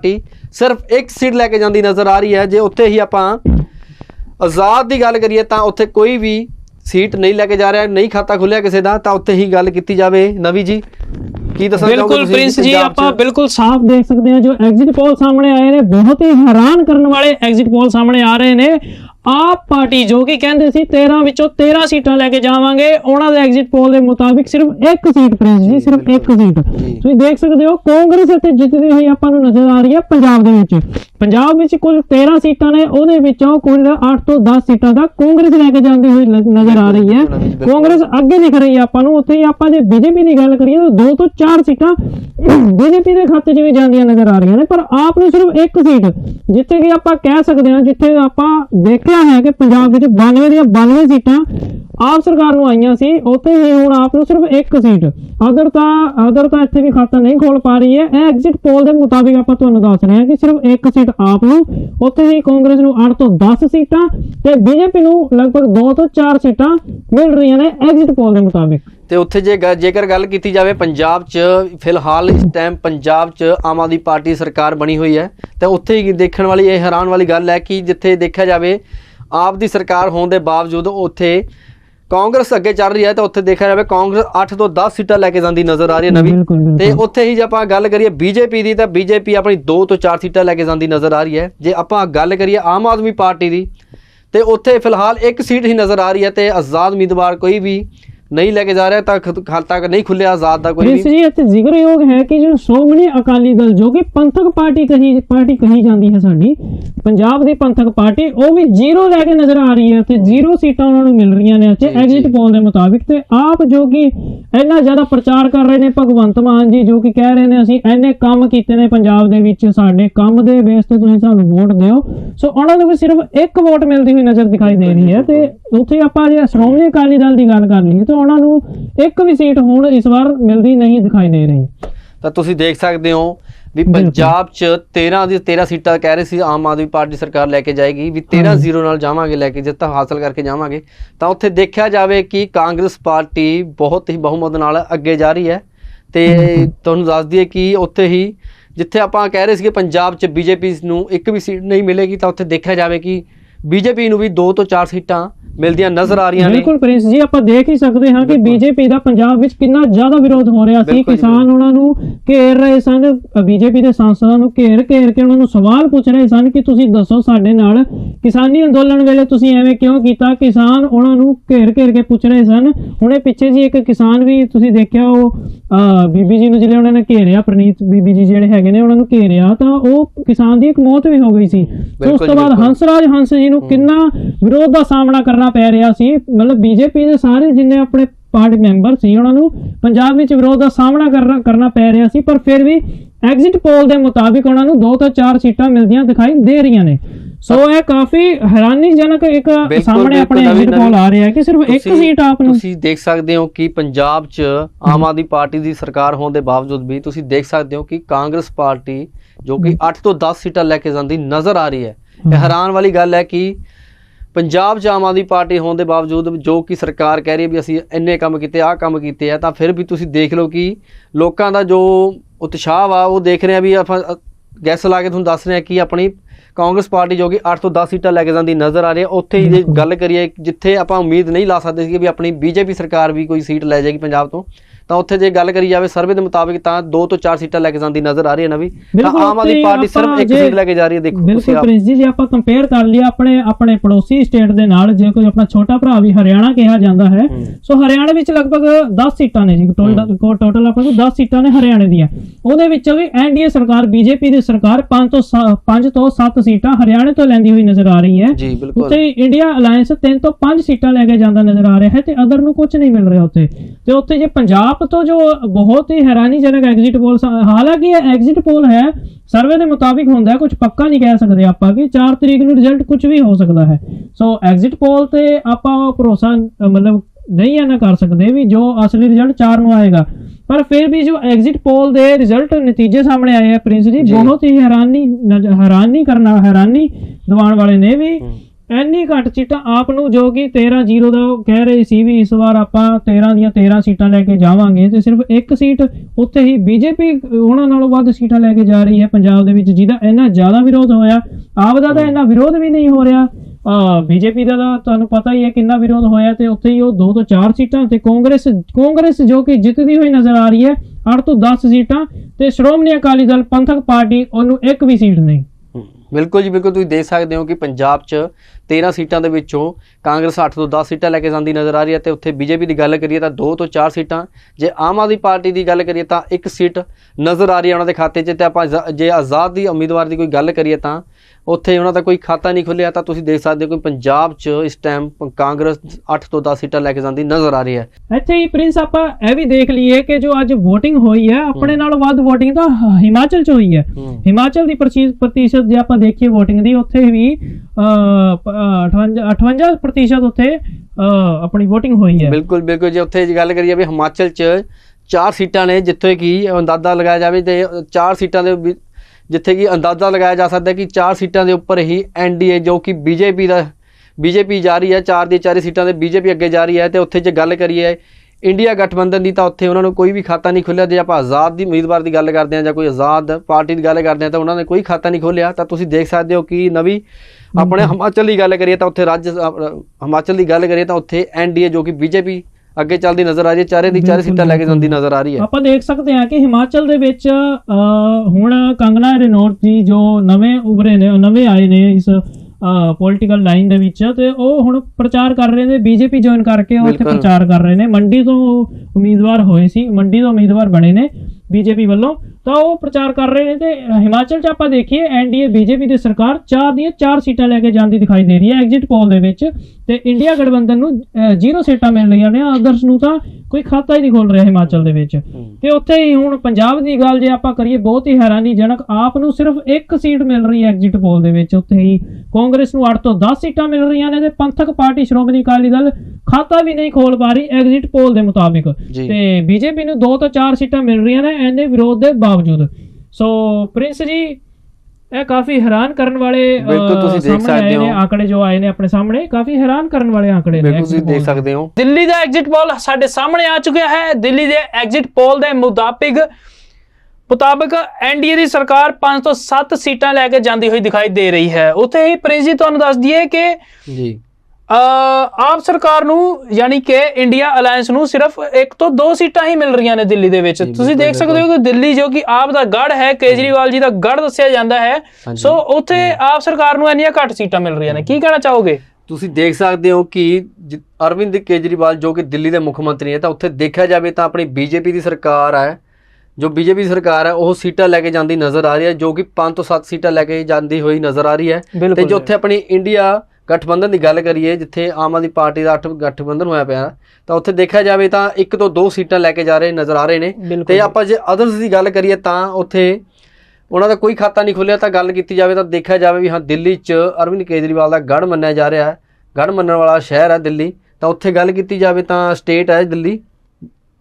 Party ਸਿਰਫ ਇੱਕ seat ਲੈ ਕੇ ਜਾਂਦੀ ਨਜ਼ਰ ਆ ਰਹੀ ਹੈ। ਜੇ ਉੱਥੇ ਹੀ ਆਪਾਂ ਆਜ਼ਾਦ ਦੀ ਗੱਲ ਕਰੀਏ ਤਾਂ ਉੱਥੇ ਕੋਈ ਵੀ ਸੀਟ ਨਹੀਂ ਲੈ ਕੇ ਜਾ ਰਿਹਾ ਨਹੀਂ ਖਾਤਾ ਖੁੱਲਿਆ ਕਿਸੇ ਦਾ ਤਾਂ ਉੱਥੇ ਹੀ ਗੱਲ ਕੀਤੀ ਜਾਵੇ। ਨਵੀ ਜੀ ਕੀ ਦੱਸਣਾ ਚਾਹੋਗੇ ਬਿਲਕੁਲ ਪ੍ਰਿੰਸ ਜੀ? ਆਪਾਂ ਬਿਲਕੁਲ ਸਾਫ਼ ਦੇਖ ਸਕਦੇ ਹਾਂ ਜੋ ਐਗਜ਼ਿਟ ਪੋਲ ਸਾਹਮਣੇ ਆਏ ਨੇ ਬਹੁਤ ਹੀ ਹੈਰਾਨ ਕਰਨ ਵਾਲੇ ਐਗਜ਼ਿਟ ਪੋਲ ਸਾਹਮਣੇ ਆ ਰਹੇ ਨੇ। ਆਪ ਪਾਰਟੀ ਜੋ ਕਿ ਕਹਿੰਦੇ ਸੀ 13 ਵਿੱਚੋਂ 13 ਸੀਟਾਂ ਲੈ ਕੇ ਜਾਵਾਂਗੇ ਉਹਨਾਂ ਦੇ ਐਗਜ਼ਿਟ ਪੋਲ ਦੇ ਮੁਤਾਬਿਕ ਸਿਰਫ ਇੱਕ ਸੀਟ ਪ੍ਰਿੰਸ ਜੀ ਸਿਰਫ ਇੱਕ ਸੀਟ। ਤੁਸੀਂ ਦੇਖ ਸਕਦੇ ਹੋ ਕਾਂਗਰਸ ਇੱਥੇ ਜਿੱਤਦੀ ਹੋਈ ਆਪਾਂ ਨੂੰ ਨਜ਼ਰ ਆ ਰਹੀ ਹੈ ਪੰਜਾਬ ਦੇ ਵਿੱਚ। ਪੰਜਾਬ ਵਿੱਚ ਕੁੱਲ 13 ਸੀਟਾਂ ਨੇ ਉਹਦੇ ਵਿੱਚੋਂ ਕੁੱਲ 8 ਤੋਂ 10 ਸੀਟਾਂ ਦਾ ਕਾਂਗਰਸ ਲੈ ਕੇ ਜਾਂਦੀ ਹੋਈ ਨਜ਼ਰ ਆ ਰਹੀ ਹੈ। ਕਾਂਗਰਸ ਅੱਗੇ ਦਿਖ ਰਹੀ ਹੈ ਆਪਾਂ ਨੂੰ ਉੱਥੇ ਹੀ ਆਪਾਂ ਜੇ ਬੀਜੇਪੀ ਦੀ ਗੱਲ ਕਰੀਏ ਤਾਂ 2 ਤੋਂ 4 ਸੀਟਾਂ ਬੀਜੇਪੀ ਦੇ ਖਾਤੇ 'ਚ ਵੀ ਜਾਂਦੀਆਂ ਨਜ਼ਰ ਆ ਰਹੀਆਂ ਨੇ ਪਰ ਆਪ ਨੂੰ ਸਿਰਫ ਇੱਕ ਸੀਟ ਜਿੱਥੇ ਕਿ ਆਪਾਂ ਕਹਿ ਸਕਦੇ ਹਾਂ ਜਿੱਥੇ ਆਪਾਂ ਦੇਖਿਆ ਹੈ ਕਿ ਪੰਜਾਬ ਵਿੱਚ 92 ਦੀਆਂ 92 ਸੀਟਾਂ ਆਪ ਸਰਕਾਰ ਨੂੰ ਆਈਆਂ ਸੀ, ਉੱਥੇ ਹੀ ਹੁਣ ਆਪ ਨੂੰ ਸਿਰਫ ਇੱਕ ਸੀਟ। ਅਦਰ ਤਾਂ ਅਦਰ ਤਾਂ ਇੱਥੇ ਵੀ ਖਾਤਾ ਨਹੀਂ ਖੋਲ ਪਾ ਰਹੀ ਹੈ, ਇਹ ਐਗਜ਼ਿਟ ਪੋਲ ਦੇ ਮੁਤਾਬਿਕ ਆਪਾਂ ਤੁਹਾਨੂੰ ਦੱਸ ਰਹੇ ਹਾਂ ਕਿ ਸਿਰਫ ਇੱਕ ਸੀਟ ਆਪ ਨੂੰ, ਉੱਥੇ ਹੀ ਕਾਂਗਰਸ ਨੂੰ 8 ਤੋਂ 10 ਸੀਟਾਂ ਤੇ ਬੀਜੇਪੀ ਨੂੰ ਲਗਭਗ 2 ਤੋਂ 4 ਸੀਟਾਂ ਮਿਲ ਰਹੀਆਂ ਨੇ ਐਗਜ਼ਿਟ ਪੋਲ ਦੇ ਮੁਤਾਬਿਕ। ਤੇ ਉੱਥੇ ਜੇ ਜੇਕਰ ਗੱਲ ਕੀਤੀ ਜਾਵੇ ਪੰਜਾਬ 'ਚ, ਫਿਲਹਾਲ ਇਸ ਟਾਈਮ ਪੰਜਾਬ 'ਚ ਆਮ ਆਦਮੀ ਪਾਰਟੀ ਸਰਕਾਰ ਬਣੀ ਹੋਈ ਹੈ, ਤੇ ਉੱਥੇ ਹੀ ਦੇਖਣ ਵਾਲੀ, ਇਹ ਹੈਰਾਨ ਵਾਲੀ ਗੱਲ ਹੈ ਕਿ ਜਿੱਥੇ ਦੇਖਿਆ ਜਾਵੇ ਆਪ ਦੀ ਸਰਕਾਰ ਹੋਣ ਦੇ ਬਾਵਜੂਦ ਉੱਥੇ ਕਾਂਗਰਸ ਅੱਗੇ ਚੱਲ ਰਹੀ ਹੈ ਤਾਂ ਉੱਥੇ ਦੇਖਿਆ ਜਾਵੇ ਕਾਂਗਰਸ 8 ਤੋਂ 10 ਸੀਟਾਂ ਲੈ ਕੇ ਜਾਂਦੀ ਨਜ਼ਰ ਆ ਰਹੀ ਹੈ ਨਵੀਂ। ਤੇ ਉੱਥੇ ਹੀ ਜੇ ਆਪਾਂ ਗੱਲ ਕਰੀਏ ਬੀਜੇਪੀ ਦੀ ਤਾਂ ਬੀਜੇਪੀ ਆਪਣੀ 2 ਤੋਂ 4 ਸੀਟਾਂ ਲੈ ਕੇ ਜਾਂਦੀ ਨਜ਼ਰ ਆ ਰਹੀ ਹੈ ਜੇ ਆਪਾਂ ਗੱਲ ਕਰੀਏ ਆਮ ਆਦਮੀ ਪਾਰਟੀ ਦੀ ਤੇ ਉੱਥੇ ਫਿਲਹਾਲ ਇੱਕ ਸੀਟ ਹੀ ਨਜ਼ਰ ਆ ਰਹੀ ਹੈ ਤੇ ਆਜ਼ਾਦ ਉਮੀਦਵਾਰ ਕੋਈ ਵੀ ਨਹੀਂ ਲੈ ਕੇ ਜਾ ਰਿਹਾ ਤਾਂ ਖਾਤਾ ਨਹੀਂ ਖੁੱਲਿਆ ਆਜ਼ਾਦ ਦਾ ਕੋਈ ਵੀ। ਜੀ ਇੱਥੇ ਜ਼ਿਕਰਯੋਗ ਹੈ ਕਿ ਜੋ ਸ਼੍ਰੋਮਣੀ ਅਕਾਲੀ ਦਲ ਜੋ ਕਿ ਪੰਥਕ ਪਾਰਟੀ ਕਹੀ ਪਾਰਟੀ ਕਹੀ ਜਾਂਦੀ ਹੈ ਸਾਡੀ ਪੰਜਾਬ ਦੀ ਪੰਥਕ ਪਾਰਟੀ ਉਹ ਵੀ ਜ਼ੀਰੋ ਲੈ ਕੇ ਨਜ਼ਰ ਆ ਰਹੀ ਹੈ। ਤੇ ਜ਼ੀਰੋ ਸੀਟਾਂ ਉਹਨਾਂ ਨੂੰ ਮਿਲ ਰਹੀਆਂ ਨੇ ਇੱਥੇ ਜੀ, ਐਗਜ਼ਿਟ। ਪੋਲ ਦੇ ਮੁਤਾਬਿਕ ਤੇ ਆਪ ਜੋ ਕਿ ਇੰਨਾ ਜ਼ਿਆਦਾ ਪ੍ਰਚਾਰ ਕਰ ਰਹੇ ਨੇ ਭਗਵੰਤ ਮਾਨ ਜੀ ਜੋ ਕਿ ਕਹਿ ਰਹੇ ਨੇ ਅਸੀਂ ਇੰਨੇ ਕੰਮ ਕੀਤੇ ਨੇ ਪੰਜਾਬ ਦੇ ਵਿੱਚ ਸਾਡੇ ਕੰਮ ਦੇ ਬੇਸ ਤੇ ਤੁਸੀਂ ਸਾਨੂੰ ਵੋਟ ਦਿਓ। ਸੋ ਉਹਨਾਂ ਨੂੰ ਵੀ ਸਿਰਫ ਇੱਕ ਵੋਟ ਮਿਲਦੀ ਹੋਈ ਨਜ਼ਰ ਦਿਖਾਈ ਦੇ ਰਹੀ ਹੈ ਤੇ ਉੱਥੇ ਆਪਾਂ ਜੇ ਸ਼੍ਰੋਮਣੀ ਅਕਾਲੀ ਦਲ ਦੀ ਗੱਲ ਕਰ ਲਈਏ ਤਾਂ ਉਹਨਾਂ ਨੂੰ ਇੱਕ ਵੀ ਸੀਟ ਹੁਣ ਇਸ ਵਾਰ ਮਿਲਦੀ ਨਹੀਂ ਦਿਖਾਈ ਦੇ ਰਹੀ। ਤਾਂ ਤੁਸੀਂ ਦੇਖ ਸਕਦੇ ਹੋ ਵੀ ਪੰਜਾਬ 'ਚ 13 ਦੀ 13 ਸੀਟਾਂ ਕਹਿ ਰਹੇ ਸੀ ਆਮ ਆਦਮੀ ਪਾਰਟੀ ਸਰਕਾਰ ਲੈ ਕੇ ਜਾਏਗੀ ਵੀ 13 ਜ਼ੀਰੋ ਨਾਲ ਜਾਵਾਂਗੇ ਲੈ ਕੇ ਜਿੱਤ ਹਾਸਲ ਕਰਕੇ ਜਾਵਾਂਗੇ। ਤਾਂ ਉੱਥੇ ਦੇਖਿਆ ਜਾਵੇ ਕਿ ਕਾਂਗਰਸ ਪਾਰਟੀ ਬਹੁਤ ਹੀ ਬਹੁਮਤ ਨਾਲ ਅੱਗੇ ਜਾ ਰਹੀ ਹੈ। ਤੇ ਤੁਹਾਨੂੰ ਦੱਸ ਦਈਏ ਕਿ ਉੱਥੇ ਹੀ ਜਿੱਥੇ ਆਪਾਂ ਕਹਿ ਰਹੇ ਸੀ ਕਿ ਪੰਜਾਬ 'ਚ ਬੀਜੇਪੀ ਨੂੰ ਇੱਕ ਵੀ ਸੀਟ ਨਹੀਂ ਮਿਲੇਗੀ ਤਾਂ ਉੱਥੇ ਦੇਖਿਆ ਜਾਵੇ ਕਿ ਬੀਜੇਪੀ ਨੂੰ ਵੀ 2 ਤੋਂ 4 ਸੀਟਾਂ ਮਿਲਦੀਆਂ ਨਜ਼ਰ ਆ ਰਹੀਆਂ ਨੇ। ਬਿਲਕੁਲ ਪ੍ਰਿੰਸ ਜੀ ਆਪਾਂ ਦੇਖ ਹੀ ਸਕਦੇ ਹਾਂ ਕਿ। ਬੀਜੇਪੀ ਦਾ ਪੰਜਾਬ ਵਿੱਚ ਕਿੰਨਾ ਜ਼ਿਆਦਾ ਵਿਰੋਧ ਹੋ ਰਿਹਾ ਸੀ। ਕਿਸਾਨ ਉਹਨਾਂ ਨੂੰ ਘੇਰ ਰਹੇ ਸਨ ਬੀਜੇਪੀ ਦੇ ਸੰਸਦਾਂ ਨੂੰ ਘੇਰ ਘੇਰ ਕੇ ਉਹਨਾਂ ਨੂੰ ਸਵਾਲ ਪੁੱਛ ਰਹੇ ਸਨ ਕਿ ਤੁਸੀਂ ਦੱਸੋ ਸਾਡੇ ਨਾਲ ਕਿਸਾਨੀ ਅੰਦੋਲਨ ਵੇਲੇ ਤੁਸੀਂ ਐਵੇਂ ਕਿਉਂ ਕੀਤਾ? ਕਿਸਾਨ ਉਹਨਾਂ ਨੂੰ ਘੇਰ ਘੇਰ ਕੇ ਪੁੱਛ ਰਹੇ ਸਨ। ਹੁਣੇ ਪਿੱਛੇ ਜੀ ਇੱਕ ਕਿਸਾਨ ਵੀ ਤੁਸੀਂ ਦੇਖਿਆ ਉਹ ਬੀਬੀ ਜੀ ਨੂੰ ਜਿਹੜੇ ਉਹਨਾਂ ਨੇ ਘੇਰਿਆ ਪ੍ਰਨੀਤ ਬੀਬੀ ਜੀ ਜਿਹੜੇ ਹੈਗੇ ਨੇ ਉਹਨਾਂ ਨੂੰ ਘੇਰਿਆ ਤਾਂ ਉਹ ਕਿਸਾਨ ਦੀ ਇੱਕ ਮੌਤ ਵੀ ਹੋ ਗਈ ਸੀ। ਉਸ ਤੋਂ ਬਾਅਦ ਬਿਲਕੁਲ। ਹੰਸਰਾਜ ਹੰਸ ਜੀ ਨੂੰ ਕਿੰਨਾ ਵਿਰੋਧ ਦਾ ਸਾਹਮਣਾ ਕਰਨਾ ਪੈ ਰਿਹਾ ਸੀ। ਮਤਲਬ ਬੀਜੇਪੀ ਦੇ ਸਾਰੇ ਜਿੰਨੇ ਆਪਣੇ ਪਾਰਟੀ ਮੈਂਬਰ ਸੀ ਉਹਨਾਂ ਨੂੰ ਪੰਜਾਬ ਵਿੱਚ ਵਿਰੋਧ ਦਾ ਸਾਹਮਣਾ ਕਰਨਾ ਕਰਨਾ ਪੈ ਰਿਹਾ ਸੀ ਪਰ ਫਿਰ ਵੀ ਐਗਜ਼ਿਟ ਪੋਲ ਦੇ ਮੁਤਾਬਿਕ ਉਹਨਾਂ ਨੂੰ ਦੋ ਤੋਂ ਚਾਰ ਸੀਟਾਂ ਮਿਲਦੀਆਂ ਦਿਖਾਈ ਦੇ ਰਹੀਆਂ ਨੇ। ਸੋ ਇਹ ਕਾਫੀ ਹੈਰਾਨੀਜਨਕ ਇੱਕ ਸਾਹਮਣੇ ਆਪਣੇ ਐਗਜ਼ਿਟ ਪੋਲ ਆ ਰਿਹਾ ਹੈ ਕਿ ਸਿਰਫ ਇੱਕ ਸੀਟ ਆਪ ਨੂੰ ਤੁਸੀਂ ਦੇਖ ਸਕਦੇ ਹੋ ਕਿ ਪੰਜਾਬ 'ਚ ਆਮ ਆਦਮੀ ਪਾਰਟੀ ਦੀ ਸਰਕਾਰ ਹੋਣ ਦੇ ਬਾਵਜੂਦ ਵੀ ਤੁਸੀਂ ਦੇਖ ਸਕਦੇ ਹੋ ਕਿ ਕਾਂਗਰਸ ਪਾਰਟੀ ਜੋ ਕਿ 8 ਤੋਂ 10 ਸੀਟਾਂ ਲੈ ਕੇ ਜਾਂਦੀ ਨਜ਼ਰ ਆ ਰਹੀ ਹੈ। ਇਹ ਹੈਰਾਨ ਵਾਲੀ ਗੱਲ ਹੈ ਕਿ ਪੰਜਾਬ 'ਚ ਆਮ ਆਦਮੀ ਪਾਰਟੀ ਹੋਣ ਦੇ ਬਾਵਜੂਦ ਜੋ ਕਿ ਸਰਕਾਰ ਕਹਿ ਰਹੀ ਹੈ ਵੀ ਅਸੀਂ ਇੰਨੇ ਕੰਮ ਕੀਤੇ ਆਹ ਕੰਮ ਕੀਤੇ ਆ ਤਾਂ ਫਿਰ ਵੀ ਤੁਸੀਂ ਦੇਖ ਲਓ ਕਿ ਲੋਕਾਂ ਦਾ ਜੋ ਉਤਸ਼ਾਹ ਵਾ ਉਹ ਦੇਖ ਰਹੇ ਆ ਵੀ ਆਪਾਂ ਗੈਸ ਲਾ ਕੇ ਤੁਹਾਨੂੰ ਦੱਸ ਰਹੇ ਆ ਕਿ ਆਪਣੀ ਕਾਂਗਰਸ ਪਾਰਟੀ ਜੋ ਕਿ 8 ਤੋਂ 10 ਸੀਟਾਂ ਲੈ ਕੇ ਜਾਂਦੀ ਨਜ਼ਰ ਆ ਰਹੀ ਹੈ ਉੱਥੇ ਹੀ ਜੇ ਗੱਲ ਕਰੀਏ ਜਿੱਥੇ ਆਪਾਂ ਉਮੀਦ ਨਹੀਂ ਲਾ ਸਕਦੇ ਸੀ ਵੀ ਆਪਣੀ ਬੀਜੇਪੀ ਸਰਕਾਰ ਵੀ ਕੋਈ ਸੀਟ ਲੈ ਜਾਏਗੀ ਪੰਜਾਬ ਤੋਂ ਤਾਂ ਉੱਥੇ ਜੇ ਗੱਲ ਕਰੀ ਜਾਵੇ ਸਰਵੇ ਦੇ ਮੁਤਾਬਿਕ ਤਾਂ 2 ਤੋਂ 4 ਸੀਟਾਂ ਲੈ ਕੇ ਜਾਂਦੀ ਨਜ਼ਰ ਆ ਰਹੀ ਹੈ ਨਾ ਵੀ ਤਾਂ ਆਮ ਆਦਮੀ ਪਾਰਟੀ ਸਿਰਫ ਇੱਕ ਸੀਟ ਲੈ ਕੇ ਜਾ ਰਹੀ ਹੈ ਦੇਖੋ ਤੁਸੀਂ ਬਿਲਕੁਲ ਆਪ। ਪ੍ਰਿੰਸ ਜੀ ਜੇ ਆਪਾਂ ਕੰਪੇਅਰ ਕਰ ਲਈਏ ਆਪਣੇ ਆਪਣੇ ਪੜੋਸੀ ਸਟੇਟ ਦੇ ਨਾਲ ਜੇ ਕੋਈ ਆਪਣਾ ਛੋਟਾ ਭਰਾ ਵੀ ਹਰਿਆਣਾ ਕਿਹਾ ਜਾਂਦਾ ਹੈ। ਸੋ ਹਰਿਆਣਾ ਵਿੱਚ ਲਗਭਗ 10 ਸੀਟਾਂ ਨੇ ਜੀ ਟੋਟਲ ਟੋਟਲ ਆਪਾਂ ਨੂੰ 10 ਸੀਟਾਂ ਨੇ ਹਰਿਆਣੇ ਦੀਆਂ। ਉਹਦੇ ਵਿੱਚੋਂ ਵੀ ਐਨਡੀਏ ਸਰਕਾਰ ਬੀਜੇਪੀ ਦੀ ਸਰਕਾਰ 5 ਤੋਂ 5 ਤੋਂ 7 ਸੀਟਾਂ ਹਰਿਆਣੇ ਤੋਂ ਲੈਂਦੀ ਹੋਈ ਨਜ਼ਰ ਆ ਰਹੀ ਹੈ। ਜੀ ਬਿਲਕੁਲ। ਉੱਥੇ ਇੰਡੀਆ ਅਲਾਈਅੰਸ 3 ਤੋਂ 5 ਸੀਟਾਂ ਲੈ ਕੇ ਜਾਂਦਾ ਨਜ਼ਰ ਆ ਰਿਹਾ ਹੈ ਤੇ ਅਦਰ ਨੂੰ ਕੁਝ ਨਹੀਂ ਮਿਲ ਰਿਹਾ ਉੱਥੇ। ਤੇ ਉੱਥੇ ਜੇ ਪੰਜਾਬ ਤੋਂ ਜੋ ਬਹੁਤ ਹੀ ਹੈਰਾਨੀਜਨਕ ਐਗਜ਼ਿਟ ਪੋਲ ਹਾਲਾਂਕਿ ਇਹ ਐਗਜ਼ਿਟ ਪੋਲ ਹੈ ਸਰਵੇ ਦੇ ਮੁਤਾਬਿਕ ਹੁੰਦਾ ਕੁਝ ਪੱਕਾ ਨਹੀਂ ਕਹਿ ਸਕਦੇ ਆਪਾਂ ਕਿ 4 ਤਰੀਕ ਨੂੰ ਰਿਜ਼ਲਟ ਕੁਝ ਵੀ ਹੋ ਸਕਦਾ ਹੈ। ਸੋ ਐਗਜ਼ਿਟ ਪੋਲ ਤੇ ਆਪਾਂ ਭਰੋਸਾ ਮਤਲਬ ਨਹੀਂ ਇਹ ਨਾ ਕਰ ਸਕਦੇ ਵੀ ਜੋ ਅਸਲੀ ਰਿਜ਼ਲਟ 4 ਨੂੰ ਆਏਗਾ। ਪਰ ਫਿਰ ਵੀ ਜੋ ਐਗਜ਼ਿਟ ਪੋਲ ਦੇ ਰਿਜ਼ਲਟ ਨਤੀਜੇ ਸਾਹਮਣੇ ਆਏ ਆ ਪ੍ਰਿੰਸ ਜੀ। ਬਹੁਤ ਹੀ ਹੈਰਾਨੀ ਹੈਰਾਨੀ ਕਰਨਾ ਹੈਰਾਨੀ ਦਿਵਾਉਣ ਵਾਲੇ ਨੇ ਵੀ। ਹੂੰ। ਘੱਟ ਸੀਟਾਂ ਆਪ ਨੂੰ ਜੋ ਕਿ 13 ਜ਼ੀਰੋ ਦਾ ਉਹ ਕਹਿ ਰਹੇ ਸੀ ਵੀ ਇਸ ਵਾਰ ਆਪਾਂ 13 ਦੀਆਂ 13 ਸੀਟਾਂ ਲੈ ਕੇ ਜਾਵਾਂਗੇ ਤੇ ਸਿਰਫ ਇੱਕ ਸੀਟ ਉੱਥੇ ਹੀ ਬੀਜੇਪੀ, ਉਹਨਾਂ ਨਾਲੋਂ ਵੱਧ ਸੀਟਾਂ ਲੈ ਕੇ ਜਾ ਰਹੀ ਹੈ ਪੰਜਾਬ ਦੇ ਵਿੱਚ, ਜਿਹਦਾ ਇੰਨਾ ਜ਼ਿਆਦਾ ਵਿਰੋਧ ਹੋਇਆ ਆਪ ਦਾ ਤਾਂ ਇੰਨਾ ਵਿਰੋਧ ਵੀ ਨਹੀਂ ਹੋ ਰਿਹਾ ਬੀਜੇਪੀ ਦਾ ਤੁਹਾਨੂੰ ਪਤਾ ਹੀ ਹੈ ਕਿੰਨਾ ਵਿਰੋਧ ਹੋਇਆ ਤੇ ਉੱਥੇ ਹੀ ਉਹ 2 ਤੋਂ 4 ਸੀਟਾਂ ਤੇ ਕਾਂਗਰਸ ਕਾਂਗਰਸ ਜੋ ਕਿ ਜਿੱਤਦੀ ਹੋਈ ਨਜ਼ਰ ਆ ਰਹੀ ਹੈ 8 ਤੋਂ 10 ਸੀਟਾਂ ਤੇ ਸ਼੍ਰੋਮਣੀ ਅਕਾਲੀ ਦਲ, ਪੰਥਕ ਪਾਰਟੀ, ਉਹਨੂੰ ਇੱਕ ਵੀ ਸੀਟ ਨਹੀਂ ਬਿਲਕੁਲ ਜੀ, ਬਿਲਕੁਲ, ਤੁਸੀਂ ਦੇਖ ਸਕਦੇ ਹੋ ਕਿ ਪੰਜਾਬ 'ਚ 13 ਸੀਟਾਂ ਦੇ ਵਿੱਚੋਂ ਕਾਂਗਰਸ 8 ਤੋਂ 10 ਸੀਟਾਂ ਲੈ ਕੇ ਜਾਂਦੀ ਨਜ਼ਰ ਆ ਰਹੀ ਹੈ ਤੇ ਉੱਥੇ ਬੀਜੇਪੀ ਦੀ ਗੱਲ ਕਰੀਏ ਤਾਂ 2 ਤੋਂ 4 ਸੀਟਾਂ। ਜੇ ਆਮ ਆਦਮੀ ਪਾਰਟੀ ਦੀ ਗੱਲ ਕਰੀਏ ਤਾਂ ਇੱਕ ਸੀਟ ਨਜ਼ਰ ਆ ਰਹੀ ਹੈ ਉਹਨਾਂ ਦੇ ਖਾਤੇ 'ਚ ਤੇ ਆਪਾਂ ਜ਼- ਆਜ਼ਾਦ ਦੀ ਉਮੀਦਵਾਰ ਦੀ ਕੋਈ ਗੱਲ ਕਰੀਏ ਤਾਂ ਉੱਥੇ ਉਹਨਾਂ ਦਾ ਕੋਈ ਖਾਤਾ ਨਹੀਂ ਖੁੱਲਿਆ ਤਾਂ ਤੁਸੀਂ ਦੇਖ ਸਕਦੇ ਹੋ ਕਿ ਪੰਜਾਬ 'ਚ ਇਸ ਟਾਈਮ ਕਾਂਗਰਸ 8 ਤੋਂ 10 ਸੀਟਾਂ ਲੈ ਕੇ ਜਾਂਦੀ ਨਜ਼ਰ ਆ ਰਹੀ ਹੈ। ਇੱਥੇ ਹੀ ਪ੍ਰਿੰਸ ਆਪਾਂ ਇਹ ਵੀ ਦੇਖ ਲਈਏ ਕਿ ਜੋ ਅੱਜ VOTING ਹੋਈ ਹੈ ਆਪਣੇ ਨਾਲੋਂ ਵੱਧ VOTING ਤਾਂ ਹਿਮਾਚਲ 'ਚ ਹੋਈ ਹੈ। ਹਮ। ਹਿਮਾਚਲ ਦੀ ਪ੍ਰਤੀ- ਪ੍ਰਤੀਸ਼ਤ ਜੇ ਆਪਾਂ ਦੇਖੀਏ VOTING ਦੀ ਉੱਥੇ ਵੀ 58 58 ਪ੍ਰਤੀਸ਼ਤ ਉੱਥੇ ਆਪਣੀ VOTING ਹੋਈ ਹੈ। ਬਿਲਕੁਲ ਬਿਲਕੁਲ। ਜੇ ਉੱਥੇ ਗੱਲ ਕਰੀਏ ਵੀ ਹਿਮਾਚਲ 'ਚ ਚਾਰ ਸੀਟਾਂ ਨੇ ਜਿੱਥੇ ਕਿ ਅੰਦਾਜ਼ਾ ਲਗਾਇਆ ਜਾਵੇ ਤੇ ਚਾਰ ਸੀਟਾਂ ਦੇ ਜਿੱਥੇ ਕਿ ਅੰਦਾਜ਼ਾ ਲਗਾਇਆ ਜਾ ਸਕਦਾ ਕਿ ਚਾਰ ਸੀਟਾਂ ਦੇ ਉੱਪਰ ਹੀ ਐਨਡੀਏ ਜੋ ਕਿ ਬੀਜੇਪੀ ਦਾ ਬੀਜੇਪੀ ਜਾ ਰਹੀ ਹੈ, ਚਾਰ ਦੀ ਚਾਰੇ ਸੀਟਾਂ ਤੇ ਬੀਜੇਪੀ ਅੱਗੇ ਜਾ ਰਹੀ ਹੈ ਤੇ ਉੱਥੇ ਜੇ ਗੱਲ ਕਰੀਏ ਇੰਡੀਆ ਗਠਬੰਧਨ ਦੀ ਤਾਂ ਉੱਥੇ ਉਹਨਾਂ ਨੂੰ ਕੋਈ ਵੀ ਖਾਤਾ ਨਹੀਂ ਖੁੱਲਿਆ। ਜੇ ਆਪਾਂ ਆਜ਼ਾਦ ਦੀ ਉਮੀਦਵਾਰ ਦੀ ਗੱਲ ਕਰਦੇ ਹਾਂ ਜਾਂ ਕੋਈ ਆਜ਼ਾਦ ਪਾਰਟੀ ਦੀ ਗੱਲ ਕਰਦੇ ਹਾਂ ਤਾਂ ਉਹਨਾਂ ਨੇ ਕੋਈ ਖਾਤਾ ਨਹੀਂ ਖੋਲਿਆ ਤਾਂ ਤੁਸੀਂ ਦੇਖ ਸਕਦੇ ਹੋ ਕਿ ਨਵੀਂ ਆਪਣੇ ਹਿਮਾਚਲ ਦੀ ਗੱਲ ਕਰੀਏ ਤਾਂ ਉੱਥੇ ਰਾਜ ਹਿਮਾਚਲ ਦੀ ਗੱਲ ਕਰੀਏ ਤਾਂ ਉੱਥੇ ਐਨਡੀਏ ਜੋ ਕਿ ਬੀਜੇਪੀ ਅੱਗੇ ਚੱਲਦੀ ਨਜ਼ਰ ਆ ਰਹੀ ਹੈ ਚਾਰੇ ਦੀ ਚਾਰੇ ਸੀਟਾਂ ਲੈ ਕੇ ਜਾਂਦੀ। ਨਜ਼ਰ ਆ ਰਹੀ ਹੈ ਆਪਾਂ ਦੇਖ ਸਕਦੇ ਹਾਂ ਕਿ ਹਿਮਾਚਲ ਦੇ ਵਿੱਚ ਹੁਣ ਕੰਗਨਾ ਰਣੌਤ ਜੀ ਜੋ ਨਵੇਂ ਉਭਰੇ ਨੇ ਨਵੇਂ ਆਏ ਨੇ ਇਸ ਪੋਲਿਟੀਕਲ ਲਾਈਨ ਦੇ ਵਿੱਚ ਤੇ ਉਹ ਹੁਣ ਪ੍ਰਚਾਰ ਕਰ ਰਹੇ ਨੇ ਬੀਜੇਪੀ ਜੁਆਇਨ ਕਰਕੇ ਉਹ ਉੱਥੇ। ਪ੍ਰਚਾਰ ਕਰ ਰਹੇ ਨੇ ਮੰਡੀ ਤੋਂ ਉਮੀਦਵਾਰ ਹੋਏ ਸੀ ਮੰਡੀ ਤੋਂ ਉਮੀਦਵਾਰ ਬਣੇ ਨੇ ਬੀਜੇਪੀ ਵੱਲੋਂ। ਤਾਂ ਉਹ ਪ੍ਰਚਾਰ ਕਰ ਰਹੇ ਨੇ ਤੇ ਹਿਮਾਚਲ 'ਚ ਆਪਾਂ ਦੇਖੀਏ ਐਨਡੀਏ ਬੀਜੇਪੀ ਦੀ ਸਰਕਾਰ ਚਾਰ ਦੀਆਂ ਚਾਰ ਸੀਟਾਂ ਲੈ ਕੇ ਜਾਂਦੀ ਦਿਖਾਈ ਦੇ ਰਹੀ ਹੈ ਐਗਜ਼ਿਟ ਪੋਲ ਦੇ ਵਿੱਚ। ਤੇ ਇੰਡੀਆ ਗਠਬੰਧਨ ਨੂੰ ਜ਼ੀਰੋ ਸੀਟਾਂ ਮਿਲ ਰਹੀਆਂ ਨੇ। ਆਦਰਸ਼ ਨੂੰ ਤਾਂ ਕੋਈ ਖਾਤਾ ਹੀ ਨਹੀਂ ਖੋਲ ਰਿਹਾ ਹਿਮਾਚਲ ਦੇ ਵਿੱਚ। ਤੇ ਉੱਥੇ ਹੀ ਹੁਣ ਪੰਜਾਬ ਦੀ ਗੱਲ ਜੇ ਆਪਾਂ ਕਰੀਏ ਬਹੁਤ ਹੀ ਹੈਰਾਨੀਜਨਕ ਆਪ ਨੂੰ ਸਿਰਫ ਇੱਕ ਸੀਟ ਮਿਲ ਰਹੀ ਹੈ ਐਗਜ਼ਿਟ ਪੋਲ ਦੇ ਵਿੱਚ। ਉੱਥੇ ਹੀ ਕਾਂਗਰਸ ਨੂੰ 8 ਤੋਂ 10 ਸੀਟਾਂ ਮਿਲ ਰਹੀਆਂ ਨੇ ਤੇ ਪੰਥਕ ਪਾਰਟੀ ਸ਼੍ਰੋਮਣੀ ਅਕਾਲੀ ਦਲ ਖਾਤਾ ਵੀ ਨਹੀਂ ਖੋਲ ਪਾ ਰਹੀ ਐਗਜ਼ਿਟ ਪੋਲ ਦੇ ਮੁਤਾਬਿਕ। ਤੇ ਬੀਜੇਪੀ ਨੂੰ 2 ਤੋਂ 4 ਸੀਟਾਂ ਮਿਲ ਰਹੀਆਂ ਨੇ। ਇਹਦੇ ਵਿਰੋਧ ਦੇ ਬਾਵਜੂਦ। ਸੋ ਪ੍ਰਿੰਸ ਜੀ ਇਹ ਕਾਫੀ ਹੈਰਾਨ ਕਰਨ ਵਾਲੇ ਬਿਲਕੁਲ ਤੁਸੀਂ ਦੇਖ ਸਕਦੇ ਹੋ। ਆંકੜੇ ਜੋ ਆਏ ਨੇ ਆਪਣੇ ਸਾਹਮਣੇ ਕਾਫੀ ਹੈਰਾਨ ਕਰਨ ਵਾਲੇ ਆંકੜੇ ਨੇ ਬਿਲਕੁਲ ਤੁਸੀਂ ਦੇਖ। ਸਕਦੇ ਹੋ। ਦਿੱਲੀ ਦਾ ਐਗਜ਼ਿਟ ਪੋਲ ਸਾਡੇ ਸਾਹਮਣੇ ਆ ਚੁੱਕਿਆ ਹੈ। ਦਿੱਲੀ ਦੇ ਐਗਜ਼ਿਟ ਪੋਲ ਦੇ ਮੁਤਾਬਿਕ ਮੁਤਾਬਕ ਐਨਡੀਏ ਦੀ ਸਰਕਾਰ 5 ਤੋਂ 7 ਸੀਟਾਂ ਲੈ ਕੇ ਜਾਂਦੀ ਹੋਈ ਦਿਖਾਈ ਦੇ ਰਹੀ ਹੈ। ਉੱਥੇ ਹੀ ਪ੍ਰਿੰਸ ਜੀ ਤੁਹਾਨੂੰ ਦੱਸ ਦਈਏ ਕਿ ਜੀ। ਆਪ ਸਰਕਾਰ ਨੂੰ ਯਾਨੀ ਕਿ ਇੰਡੀਆ ਅਲਾਈਅੰਸ ਨੂੰ ਸਿਰਫ ਇੱਕ ਤੋਂ ਦੋ ਸੀਟਾਂ ਹੀ ਮਿਲ ਰਹੀਆਂ ਨੇ ਦਿੱਲੀ ਦੇ ਵਿੱਚ। ਤੁਸੀਂ ਦੇਖ ਸਕਦੇ ਹੋ ਕਿ ਦਿੱਲੀ ਜੋ ਕਿ ਆਪ ਦਾ ਗੜ ਹੈ ਕੇਜਰੀਵਾਲ ਜੀ ਦਾ ਗੜ ਦੱਸਿਆ ਜਾਂਦਾ ਹੈ। ਸੋ ਉੱਥੇ ਆਪ ਸਰਕਾਰ ਨੂੰ ਇੰਨੀਆਂ ਘੱਟ ਸੀਟਾਂ ਮਿਲ ਰਹੀਆਂ ਨੇ। ਕੀ ਕਹਿਣਾ ਚਾਹੋਗੇ? ਤੁਸੀਂ ਦੇਖ ਸਕਦੇ ਹੋ ਕਿ ਅਰਵਿੰਦ ਕੇਜਰੀਵਾਲ ਜੋ ਕਿ ਦਿੱਲੀ ਦੇ ਮੁੱਖ ਮੰਤਰੀ ਹੈ ਤਾਂ ਉੱਥੇ ਦੇਖਿਆ ਜਾਵੇ ਤਾਂ ਆਪਣੀ ਬੀਜੇਪੀ ਦੀ ਸਰਕਾਰ ਹੈ ਜੋ ਬੀਜੇਪੀ ਦੀ ਸਰਕਾਰ ਹੈ ਉਹ ਸੀਟਾਂ ਲੈ ਕੇ ਜਾਂਦੀ ਨਜ਼ਰ ਆ ਰਹੀ ਹੈ ਜੋ ਕਿ 5 ਤੋਂ 7 ਸੀਟਾਂ ਲੈ ਕੇ ਜਾਂਦੀ ਹੋਈ ਨਜ਼ਰ ਆ ਰਹੀ ਹੈ। ਤੇ ਜੋ ਉੱਥੇ ਆਪਣੀ ਇੰਡੀਆ ਗਠਬੰਧਨ ਦੀ ਗੱਲ ਕਰੀਏ ਜਿੱਥੇ ਆਮ ਆਦਮੀ ਪਾਰਟੀ ਦਾ ਅੱਠ ਗਠਬੰਧਨ ਹੋਇਆ ਪਿਆ ਤਾਂ ਉੱਥੇ ਦੇਖਿਆ ਜਾਵੇ ਤਾਂ ਇੱਕ ਤੋਂ ਦੋ ਸੀਟਾਂ ਲੈ ਕੇ ਜਾ ਰਹੇ ਨਜ਼ਰ ਆ ਰਹੇ ਨੇ। ਤੇ ਆਪਾਂ ਜੇ ਅਦਰਸ ਦੀ ਗੱਲ ਕਰੀਏ ਤਾਂ ਉੱਥੇ ਉਹਨਾਂ ਦਾ ਕੋਈ ਖਾਤਾ ਨਹੀਂ ਖੁੱਲਿਆ ਤਾਂ ਗੱਲ ਕੀਤੀ ਜਾਵੇ ਤਾਂ ਦੇਖਿਆ ਜਾਵੇ ਵੀ ਹਾਂ ਦਿੱਲੀ 'ਚ ਅਰਵਿੰਦ ਕੇਜਰੀਵਾਲ ਦਾ ਗੜ ਮੰਨਿਆ ਜਾ ਰਿਹਾ ਹੈ। ਗੜ ਮੰਨਣ ਵਾਲਾ ਸ਼ਹਿਰ ਹੈ ਦਿੱਲੀ ਤਾਂ ਉੱਥੇ ਗੱਲ ਕੀਤੀ ਜਾਵੇ ਤਾਂ ਸਟੇਟ ਹੈ ਦਿੱਲੀ।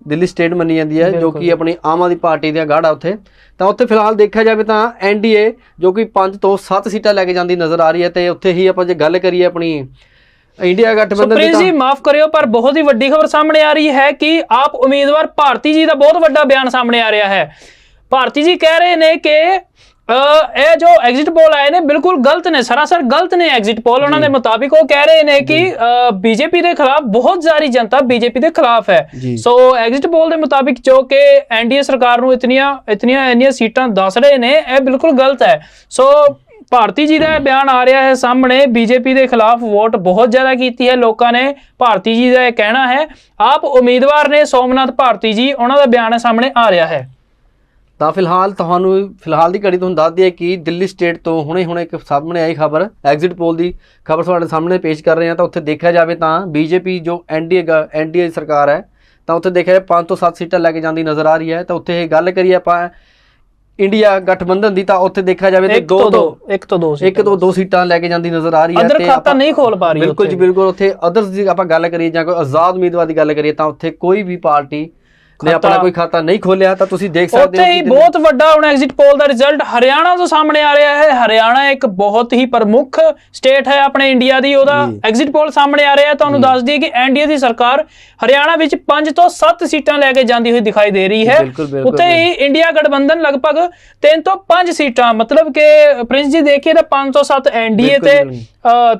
ਦਿੱਲੀ ਸਟੇਟ ਮੰਨੀ ਜਾਂਦੀ ਹੈ ਜੋ। ਕਿ ਆਪਣੀ ਆਮ ਆਦਮੀ ਪਾਰਟੀ ਦਾ ਗੜ ਉੱਥੇ ਤਾਂ ਉੱਥੇ ਫਿਲਹਾਲ ਦੇਖਿਆ ਜਾਵੇ ਤਾਂ ਐਨਡੀਏ ਜੋ ਕਿ 5 ਤੋਂ 7 ਸੀਟਾਂ ਲੈ ਕੇ ਜਾਂਦੀ ਨਜ਼ਰ ਆ ਰਹੀ ਹੈ ਤੇ ਉੱਥੇ ਹੀ ਆਪਾਂ ਜੇ ਗੱਲ ਕਰੀਏ ਆਪਣੀ ਇੰਡੀਆ ਗਠਬੰਧਨ ਦੀ ਪ੍ਰਿੰਸ ਜੀ ਤਾਂ ਮਾਫ ਕਰਿਓ ਪਰ ਬਹੁਤ ਹੀ ਵੱਡੀ ਖਬਰ ਸਾਹਮਣੇ ਆ ਰਹੀ ਹੈ ਕਿ ਆਪ ਉਮੀਦਵਾਰ ਭਾਰਤੀ ਜੀ ਦਾ ਬਹੁਤ ਵੱਡਾ ਬਿਆਨ ਸਾਹਮਣੇ ਆ ਰਿਹਾ ਹੈ ਭਾਰਤੀ ਜੀ ਕਹਿ ਰਹੇ ਨੇ ਕਿ ਇਹ ਜੋ ਐਗਜ਼ਿਟ ਪੋਲ ਆਏ ਨੇ ਬਿਲਕੁਲ ਗਲਤ ਨੇ ਸਰਾਸਰ ਗਲਤ ਨੇ ਐਗਜ਼ਿਟ ਪੋਲ ਉਹਨਾਂ ਦੇ ਮੁਤਾਬਿਕ ਉਹ ਕਹਿ ਰਹੇ ਨੇ ਕਿ ਬੀਜੇਪੀ ਦੇ ਖਿਲਾਫ ਬਹੁਤ ਸਾਰੀ ਜਨਤਾ ਬੀਜੇਪੀ ਦੇ ਖਿਲਾਫ ਹੈ। ਸੋ ਐਗਜ਼ਿਟ ਪੋਲ ਦੇ ਮੁਤਾਬਿਕ ਜੋ ਕਿ ਐਨਡੀਏ ਸਰਕਾਰ ਨੂੰ ਇਤਨੀਆਂ ਇਤਨੀਆਂ ਇੰਨੀਆਂ ਸੀਟਾਂ ਦੱਸ ਰਹੇ ਨੇ ਇਹ ਬਿਲਕੁਲ ਗਲਤ ਹੈ। ਸੋ ਭਾਰਤੀ ਜੀ ਦਾ ਬਿਆਨ ਆ ਰਿਹਾ ਹੈ ਸਾਹਮਣੇ ਬੀਜੇਪੀ ਦੇ ਖਿਲਾਫ ਵੋਟ ਬਹੁਤ ਜ਼ਿਆਦਾ ਕੀਤੀ ਹੈ ਲੋਕਾਂ ਨੇ ਭਾਰਤੀ ਜੀ ਦਾ ਇਹ ਕਹਿਣਾ ਹੈ। ਆਪ ਉਮੀਦਵਾਰ ਨੇ ਸੋਮਨਾਥ ਭਾਰਤੀ ਜੀ ਉਹਨਾਂ ਦਾ ਬਿਆਨ ਸਾਹਮਣੇ ਆ ਰਿਹਾ ਹੈ। ਤਾਂ ਫਿਲਹਾਲ ਤੁਹਾਨੂੰ ਫਿਲਹਾਲ ਦੀ ਘੜੀ ਤੁਹਾਨੂੰ ਦੱਸ ਦਈਏ ਕਿ ਦਿੱਲੀ ਸਟੇਟ ਤੋਂ ਹੁਣੇ ਹੁਣੇ ਇੱਕ ਸਾਹਮਣੇ ਆਈ ਖਬਰ ਐਗਜ਼ਿਟ ਪੋਲ ਦੀ ਖਬਰ ਤੁਹਾਡੇ ਸਾਹਮਣੇ ਪੇਸ਼ ਕਰ ਰਹੇ ਹਾਂ। ਤਾਂ ਉੱਥੇ ਦੇਖਿਆ ਜਾਵੇ ਤਾਂ ਬੀਜੇਪੀ ਜੋ ਐਨਡੀਏ ਐਨਡੀਏ ਸਰਕਾਰ ਹੈ ਤਾਂ ਉੱਥੇ ਦੇਖਿਆ ਜਾਵੇ 5 ਤੋਂ 7 ਸੀਟਾਂ ਲੈ ਕੇ ਜਾਂਦੀ ਨਜ਼ਰ ਆ ਰਹੀ ਹੈ। ਤਾਂ ਉੱਥੇ ਇਹ ਗੱਲ ਕਰੀਏ ਆਪਾਂ ਇੰਡੀਆ ਗਠਬੰਧਨ ਦੀ ਤਾਂ ਉੱਥੇ ਦੇਖਿਆ ਜਾਵੇ ਤਾਂ ਇੱਕ ਦੋ ਤੋਂ ਦੋ ਦੋ ਇੱਕ ਤੋਂ ਦੋ ਇੱਕ ਤੋਂ ਦੋ ਸੀਟਾਂ ਲੈ ਕੇ ਜਾਂਦੀ ਨਜ਼ਰ ਆ ਰਹੀ ਹੈ ਅਦਰ ਖਾਤਾ ਨਹੀਂ ਖੋਲ ਪਾ ਰਹੀ ਬਿਲਕੁਲ ਜੀ। ਬਿਲਕੁਲ। ਉੱਥੇ ਅਦਰਸ ਦੀ ਆਪਾਂ ਗੱਲ ਕਰੀਏ ਜਾਂ ਕੋਈ ਆਜ਼ਾਦ ਉਮੀਦਵਾਰ ਦੀ ਗੱਲ ਕਰੀਏ ਤਾਂ ਉੱਥੇ ਕੋਈ ਵੀ ਪਾਰਟੀ ਨੇ ਆਪਣਾ ਕੋਈ ਖਾਤਾ ਨਹੀਂ ਖੋਲਿਆ ਤਾਂ ਤੁਸੀਂ ਦੇਖ ਸਕਦੇ ਉੱਥੇ ਹੀ ਬਹੁਤ ਵੱਡਾ ਹੁਣ ਐਗਜ਼ਿਟ ਪੋਲ ਦਾ ਰਿਜ਼ਲਟ ਹਰਿਆਣਾ ਤੋਂ ਸਾਹਮਣੇ ਆ ਰਿਹਾ ਹੈ। ਹਰਿਆਣਾ ਇੱਕ ਬਹੁਤ ਹੀ ਪ੍ਰਮੁੱਖ ਸਟੇਟ ਹੈ ਆਪਣੇ ਇੰਡੀਆ ਦੀ। ਉਹਦਾ। ਐਗਜ਼ਿਟ ਪੋਲ ਸਾਹਮਣੇ ਆ ਰਿਹਾ। ਹੈ ਤੁਹਾਨੂੰ ਦੱਸ ਦਈਏ ਕਿ ਐਨਡੀਏ ਦੀ ਸਰਕਾਰ ਹਰਿਆਣਾ ਵਿੱਚ 5 ਤੋਂ 7 ਸੀਟਾਂ ਲੈ ਕੇ ਜਾਂਦੀ ਹੋਈ ਦਿਖਾਈ ਦੇ ਰਹੀ ਹੈ। ਉੱਥੇ ਹੀ ਇੰਡੀਆ ਗਠਬੰਧਨ ਲਗਭਗ 3 ਤੋਂ 5 ਸੀਟਾਂ ਮਤਲਬ ਕਿ ਪ੍ਰਿੰਸ ਜੀ ਦੇਖੀਏ ਤਾਂ 5 ਤੋਂ 7 ਐਨਡੀਏ ਤੇ।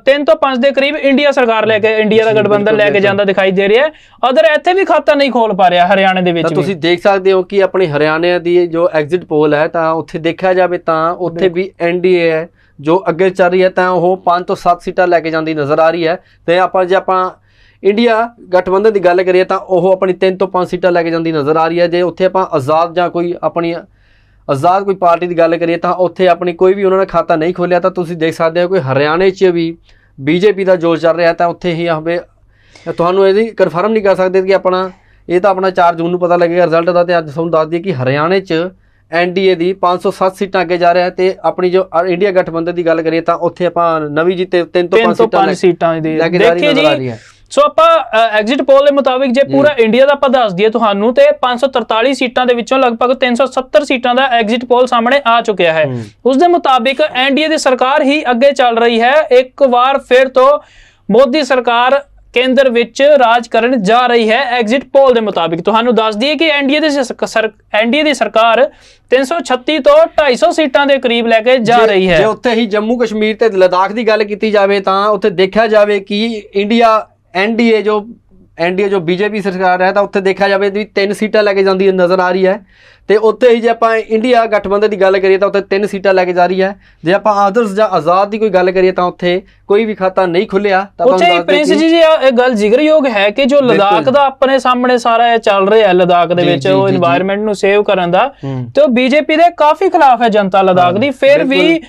3 ਤੋਂ 5 ਦੇ ਕਰੀਬ ਇੰਡੀਆ ਸਰਕਾਰ ਲੈ ਕੇ ਇੰਡੀਆ ਦਾ ਗਠਬੰਧਨ ਲੈ ਕੇ। ਜਾਂਦਾ ਦਿਖਾਈ ਦੇ ਰਿਹਾ ਹੈ। ਅਦਰ ਇੱਥੇ ਵੀ ਖਾਤਾ ਨਹੀਂ ਖੋਲ ਪਾ ਰਿਹਾ ਹਰਿਆਣੇ ਦੇ ਵਿੱਚ ਤੁਸੀਂ ਦੇਖ ਸਕਦੇ ਹੋ ਕਿ ਆਪਣੇ ਹਰਿਆਣੇ ਦੀ ਜੋ ਐਗਜ਼ਿਟ ਪੋਲ ਹੈ ਤਾਂ ਉੱਥੇ ਦੇਖਿਆ ਜਾਵੇ ਤਾਂ ਉੱਥੇ ਵੀ ਐਨਡੀਏ ਹੈ ਜੋ ਅੱਗੇ ਚੱਲ ਰਹੀ ਹੈ ਤਾਂ ਉਹ 5 ਤੋਂ 7 ਸੀਟਾਂ ਲੈ ਕੇ ਜਾਂਦੀ ਨਜ਼ਰ ਆ ਰਹੀ ਹੈ। ਤੇ ਆਪਾਂ ਜੇ ਆਪਾਂ ਇੰਡੀਆ ਗਠਬੰਧਨ ਦੀ ਗੱਲ ਕਰੀਏ ਤਾਂ ਉਹ ਆਪਣੀ 3 ਤੋਂ 5 ਸੀਟਾਂ ਲੈ ਕੇ ਜਾਂਦੀ ਨਜ਼ਰ ਆ ਰਹੀ ਹੈ। ਜੇ ਉੱਥੇ ਆਪਾਂ ਆਜ਼ਾਦ ਜਾਂ ਕੋਈ ਆਪਣੀ ਆਜ਼ਾਦ ਕੋਈ ਪਾਰਟੀ ਦੀ ਗੱਲ ਕਰੀਏ ਤਾਂ ਉੱਥੇ ਆਪਣੀ ਕੋਈ ਵੀ ਉਹਨਾਂ ਨੇ ਖਾਤਾ ਨਹੀਂ ਖੋਲਿਆ ਤਾਂ ਤੁਸੀਂ ਦੇਖ ਸਕਦੇ ਹੋ ਕਿ ਹਰਿਆਣੇ 'ਚ ਵੀ ਬੀਜੇਪੀ ਦਾ ਜੋਸ਼ ਚੱਲ ਰਿਹਾ ਤਾਂ ਉੱਥੇ ਹੀ ਹਵੇ ਤੁਹਾਨੂੰ ਇਹਦੀ ਕਨਫਰਮ ਨਹੀਂ ਕਰ ਸਕਦੇ ਕਿ ਆਪਣਾ ਇਹ ਤਾਂ ਆਪਣਾ 4 ਜੂਨ ਨੂੰ ਪਤਾ ਲੱਗੇਗਾ ਰਿਜ਼ਲਟ ਦਾ ਤੇ ਅੱਜ ਤੁਹਾਨੂੰ ਦੱਸ ਦਈਏ ਕਿ ਹਰਿਆਣੇ 'ਚ ਐਨਡੀਏ ਦੀ 507 ਸੀਟਾਂ ਅੱਗੇ ਜਾ ਰਿਹਾ ਹੈ ਤੇ ਆਪਣੀ ਜੋ ਇੰਡੀਆ ਗਠਬੰਧਨ ਦੀ ਗੱਲ ਕਰੀਏ ਤਾਂ ਉੱਥੇ ਆਪਾਂ ਨਵੀਂ ਜੀ ਤੇ 3 ਤੋਂ 5 ਤਿੰਨ ਤੋਂ ਸੀਟਾਂ ਦੇ ਦੇਖੀਏ ਜੀ। ਸੋ ਆਪਾਂ ਐਗਜ਼ਿਟ ਪੋਲ ਦੇ ਮੁਤਾਬਿਕ ਜੇ ਪੂਰਾ ਇੰਡੀਆ ਦਾ ਆਪਾਂ ਦੱਸ ਦਈਏ ਤੁਹਾਨੂੰ ਤੇ 543 ਸੀਟਾਂ ਦੇ ਵਿੱਚੋਂ ਲਗਭਗ 370 ਸੀਟਾਂ ਦਾ ਐਗਜ਼ਿਟ ਪੋਲ ਸਾਹਮਣੇ ਆ ਚੁੱਕਿਆ ਹੂੰ। ਉਸ ਦੇ ਮੁਤਾਬਿਕ ਐਨਡੀਏ ਦੀ ਸਰਕਾਰ ਹੀ ਅੱਗੇ ਚੱਲ ਰਹੀ ਹੈ। ਇੱਕ ਵਾਰ ਫਿਰ ਤੋਂ ਮੋਦੀ ਸਰਕਾਰ ਕੇਂਦਰ ਵਿੱਚ ਰਾਜ ਕਰਨ ਜਾ ਰਹੀ ਹੈ ਐਗਜ਼ਿਟ ਪੋਲ ਦੇ ਮੁਤਾਬਿਕ। ਤੁਹਾਨੂੰ ਦੱਸ ਦਈਏ ਕਿ ਐਨਡੀਏ ਦੀ ਐਨਡੀਏ ਦੀ ਸਰਕਾਰ 336 ਤੋਂ 250 ਸੀਟਾਂ ਦੇ ਕਰੀਬ ਲੈ ਕੇ ਜਾ ਜੇ- ਰਹੀ ਹੈ। ਜੇ ਉੱਥੇ ਹੀ ਜੰਮੂ ਕਸ਼ਮੀਰ ਤੇ ਲਦਾਖ ਦੀ ਗੱਲ ਕੀਤੀ ਜਾਵੇ ਤਾਂ ਉੱਥੇ ਦੇਖਿਆ ਜਾਵੇ ਕਿ ਇੰਡੀਆ ਐਨਡੀਏ ਜੋ ਐਨਡੀਏ ਜੋ ਬੀਜੇਪੀ ਸਰਕਾਰ ਹੈ ਤਾਂ ਉੱਥੇ ਦੇਖਿਆ ਜਾਵੇ ਵੀ ਤਿੰਨ ਸੀਟਾਂ ਲੈ ਕੇ ਜਾਂਦੀ ਨਜ਼ਰ ਆ ਰਹੀ ਹੈ। ਤੇ ਉੱਥੇ ਹੀ ਜੇ ਆਪਾਂ ਇੰਡੀਆ ਗਠਬੰਧਨ ਦੀ ਗੱਲ ਕਰੀਏ ਤਾਂ ਉੱਥੇ ਤਿੰਨ ਸੀਟਾਂ ਲੈ ਕੇ ਜਾ ਰਹੀ ਹੈ। ਜੇ ਆਪਾਂ ਆਦਰਸ ਜਾਂ ਆਜ਼ਾਦ ਦੀ ਕੋਈ ਗੱਲ ਕਰੀਏ ਤਾਂ ਉੱਥੇ ਕੋਈ ਵੀ ਖਾਤਾ ਨਹੀਂ ਖੁੱਲਿਆ ਤਾਂ ਆਪਾਂ ਉੱਥੇ ਪ੍ਰਿੰਸ ਜੀ ਇਹ ਗੱਲ ਜ਼ਿਕਰਯੋਗ ਹੈ ਕਿ ਜੋ ਲਦਾਖ ਦਾ ਆਪਣੇ ਸਾਹਮਣੇ ਸਾਰਾ ਇਹ ਚੱਲ ਰਿਹਾ ਹੈ ਲਦਾਖ ਦੇ ਵਿੱਚ ਉਹ এনवायरमेंट ਨੂੰ ਸੇਵ ਕਰਨ ਦਾ ਤੇ ਉਹ ਬੀਜੇਪੀ ਦੇ ਕਾਫੀ ਖਿਲਾਫ ਹੈ ਜਨਤਾ ਲਦਾਖ ਦੀ। ਫਿਰ ਵੀ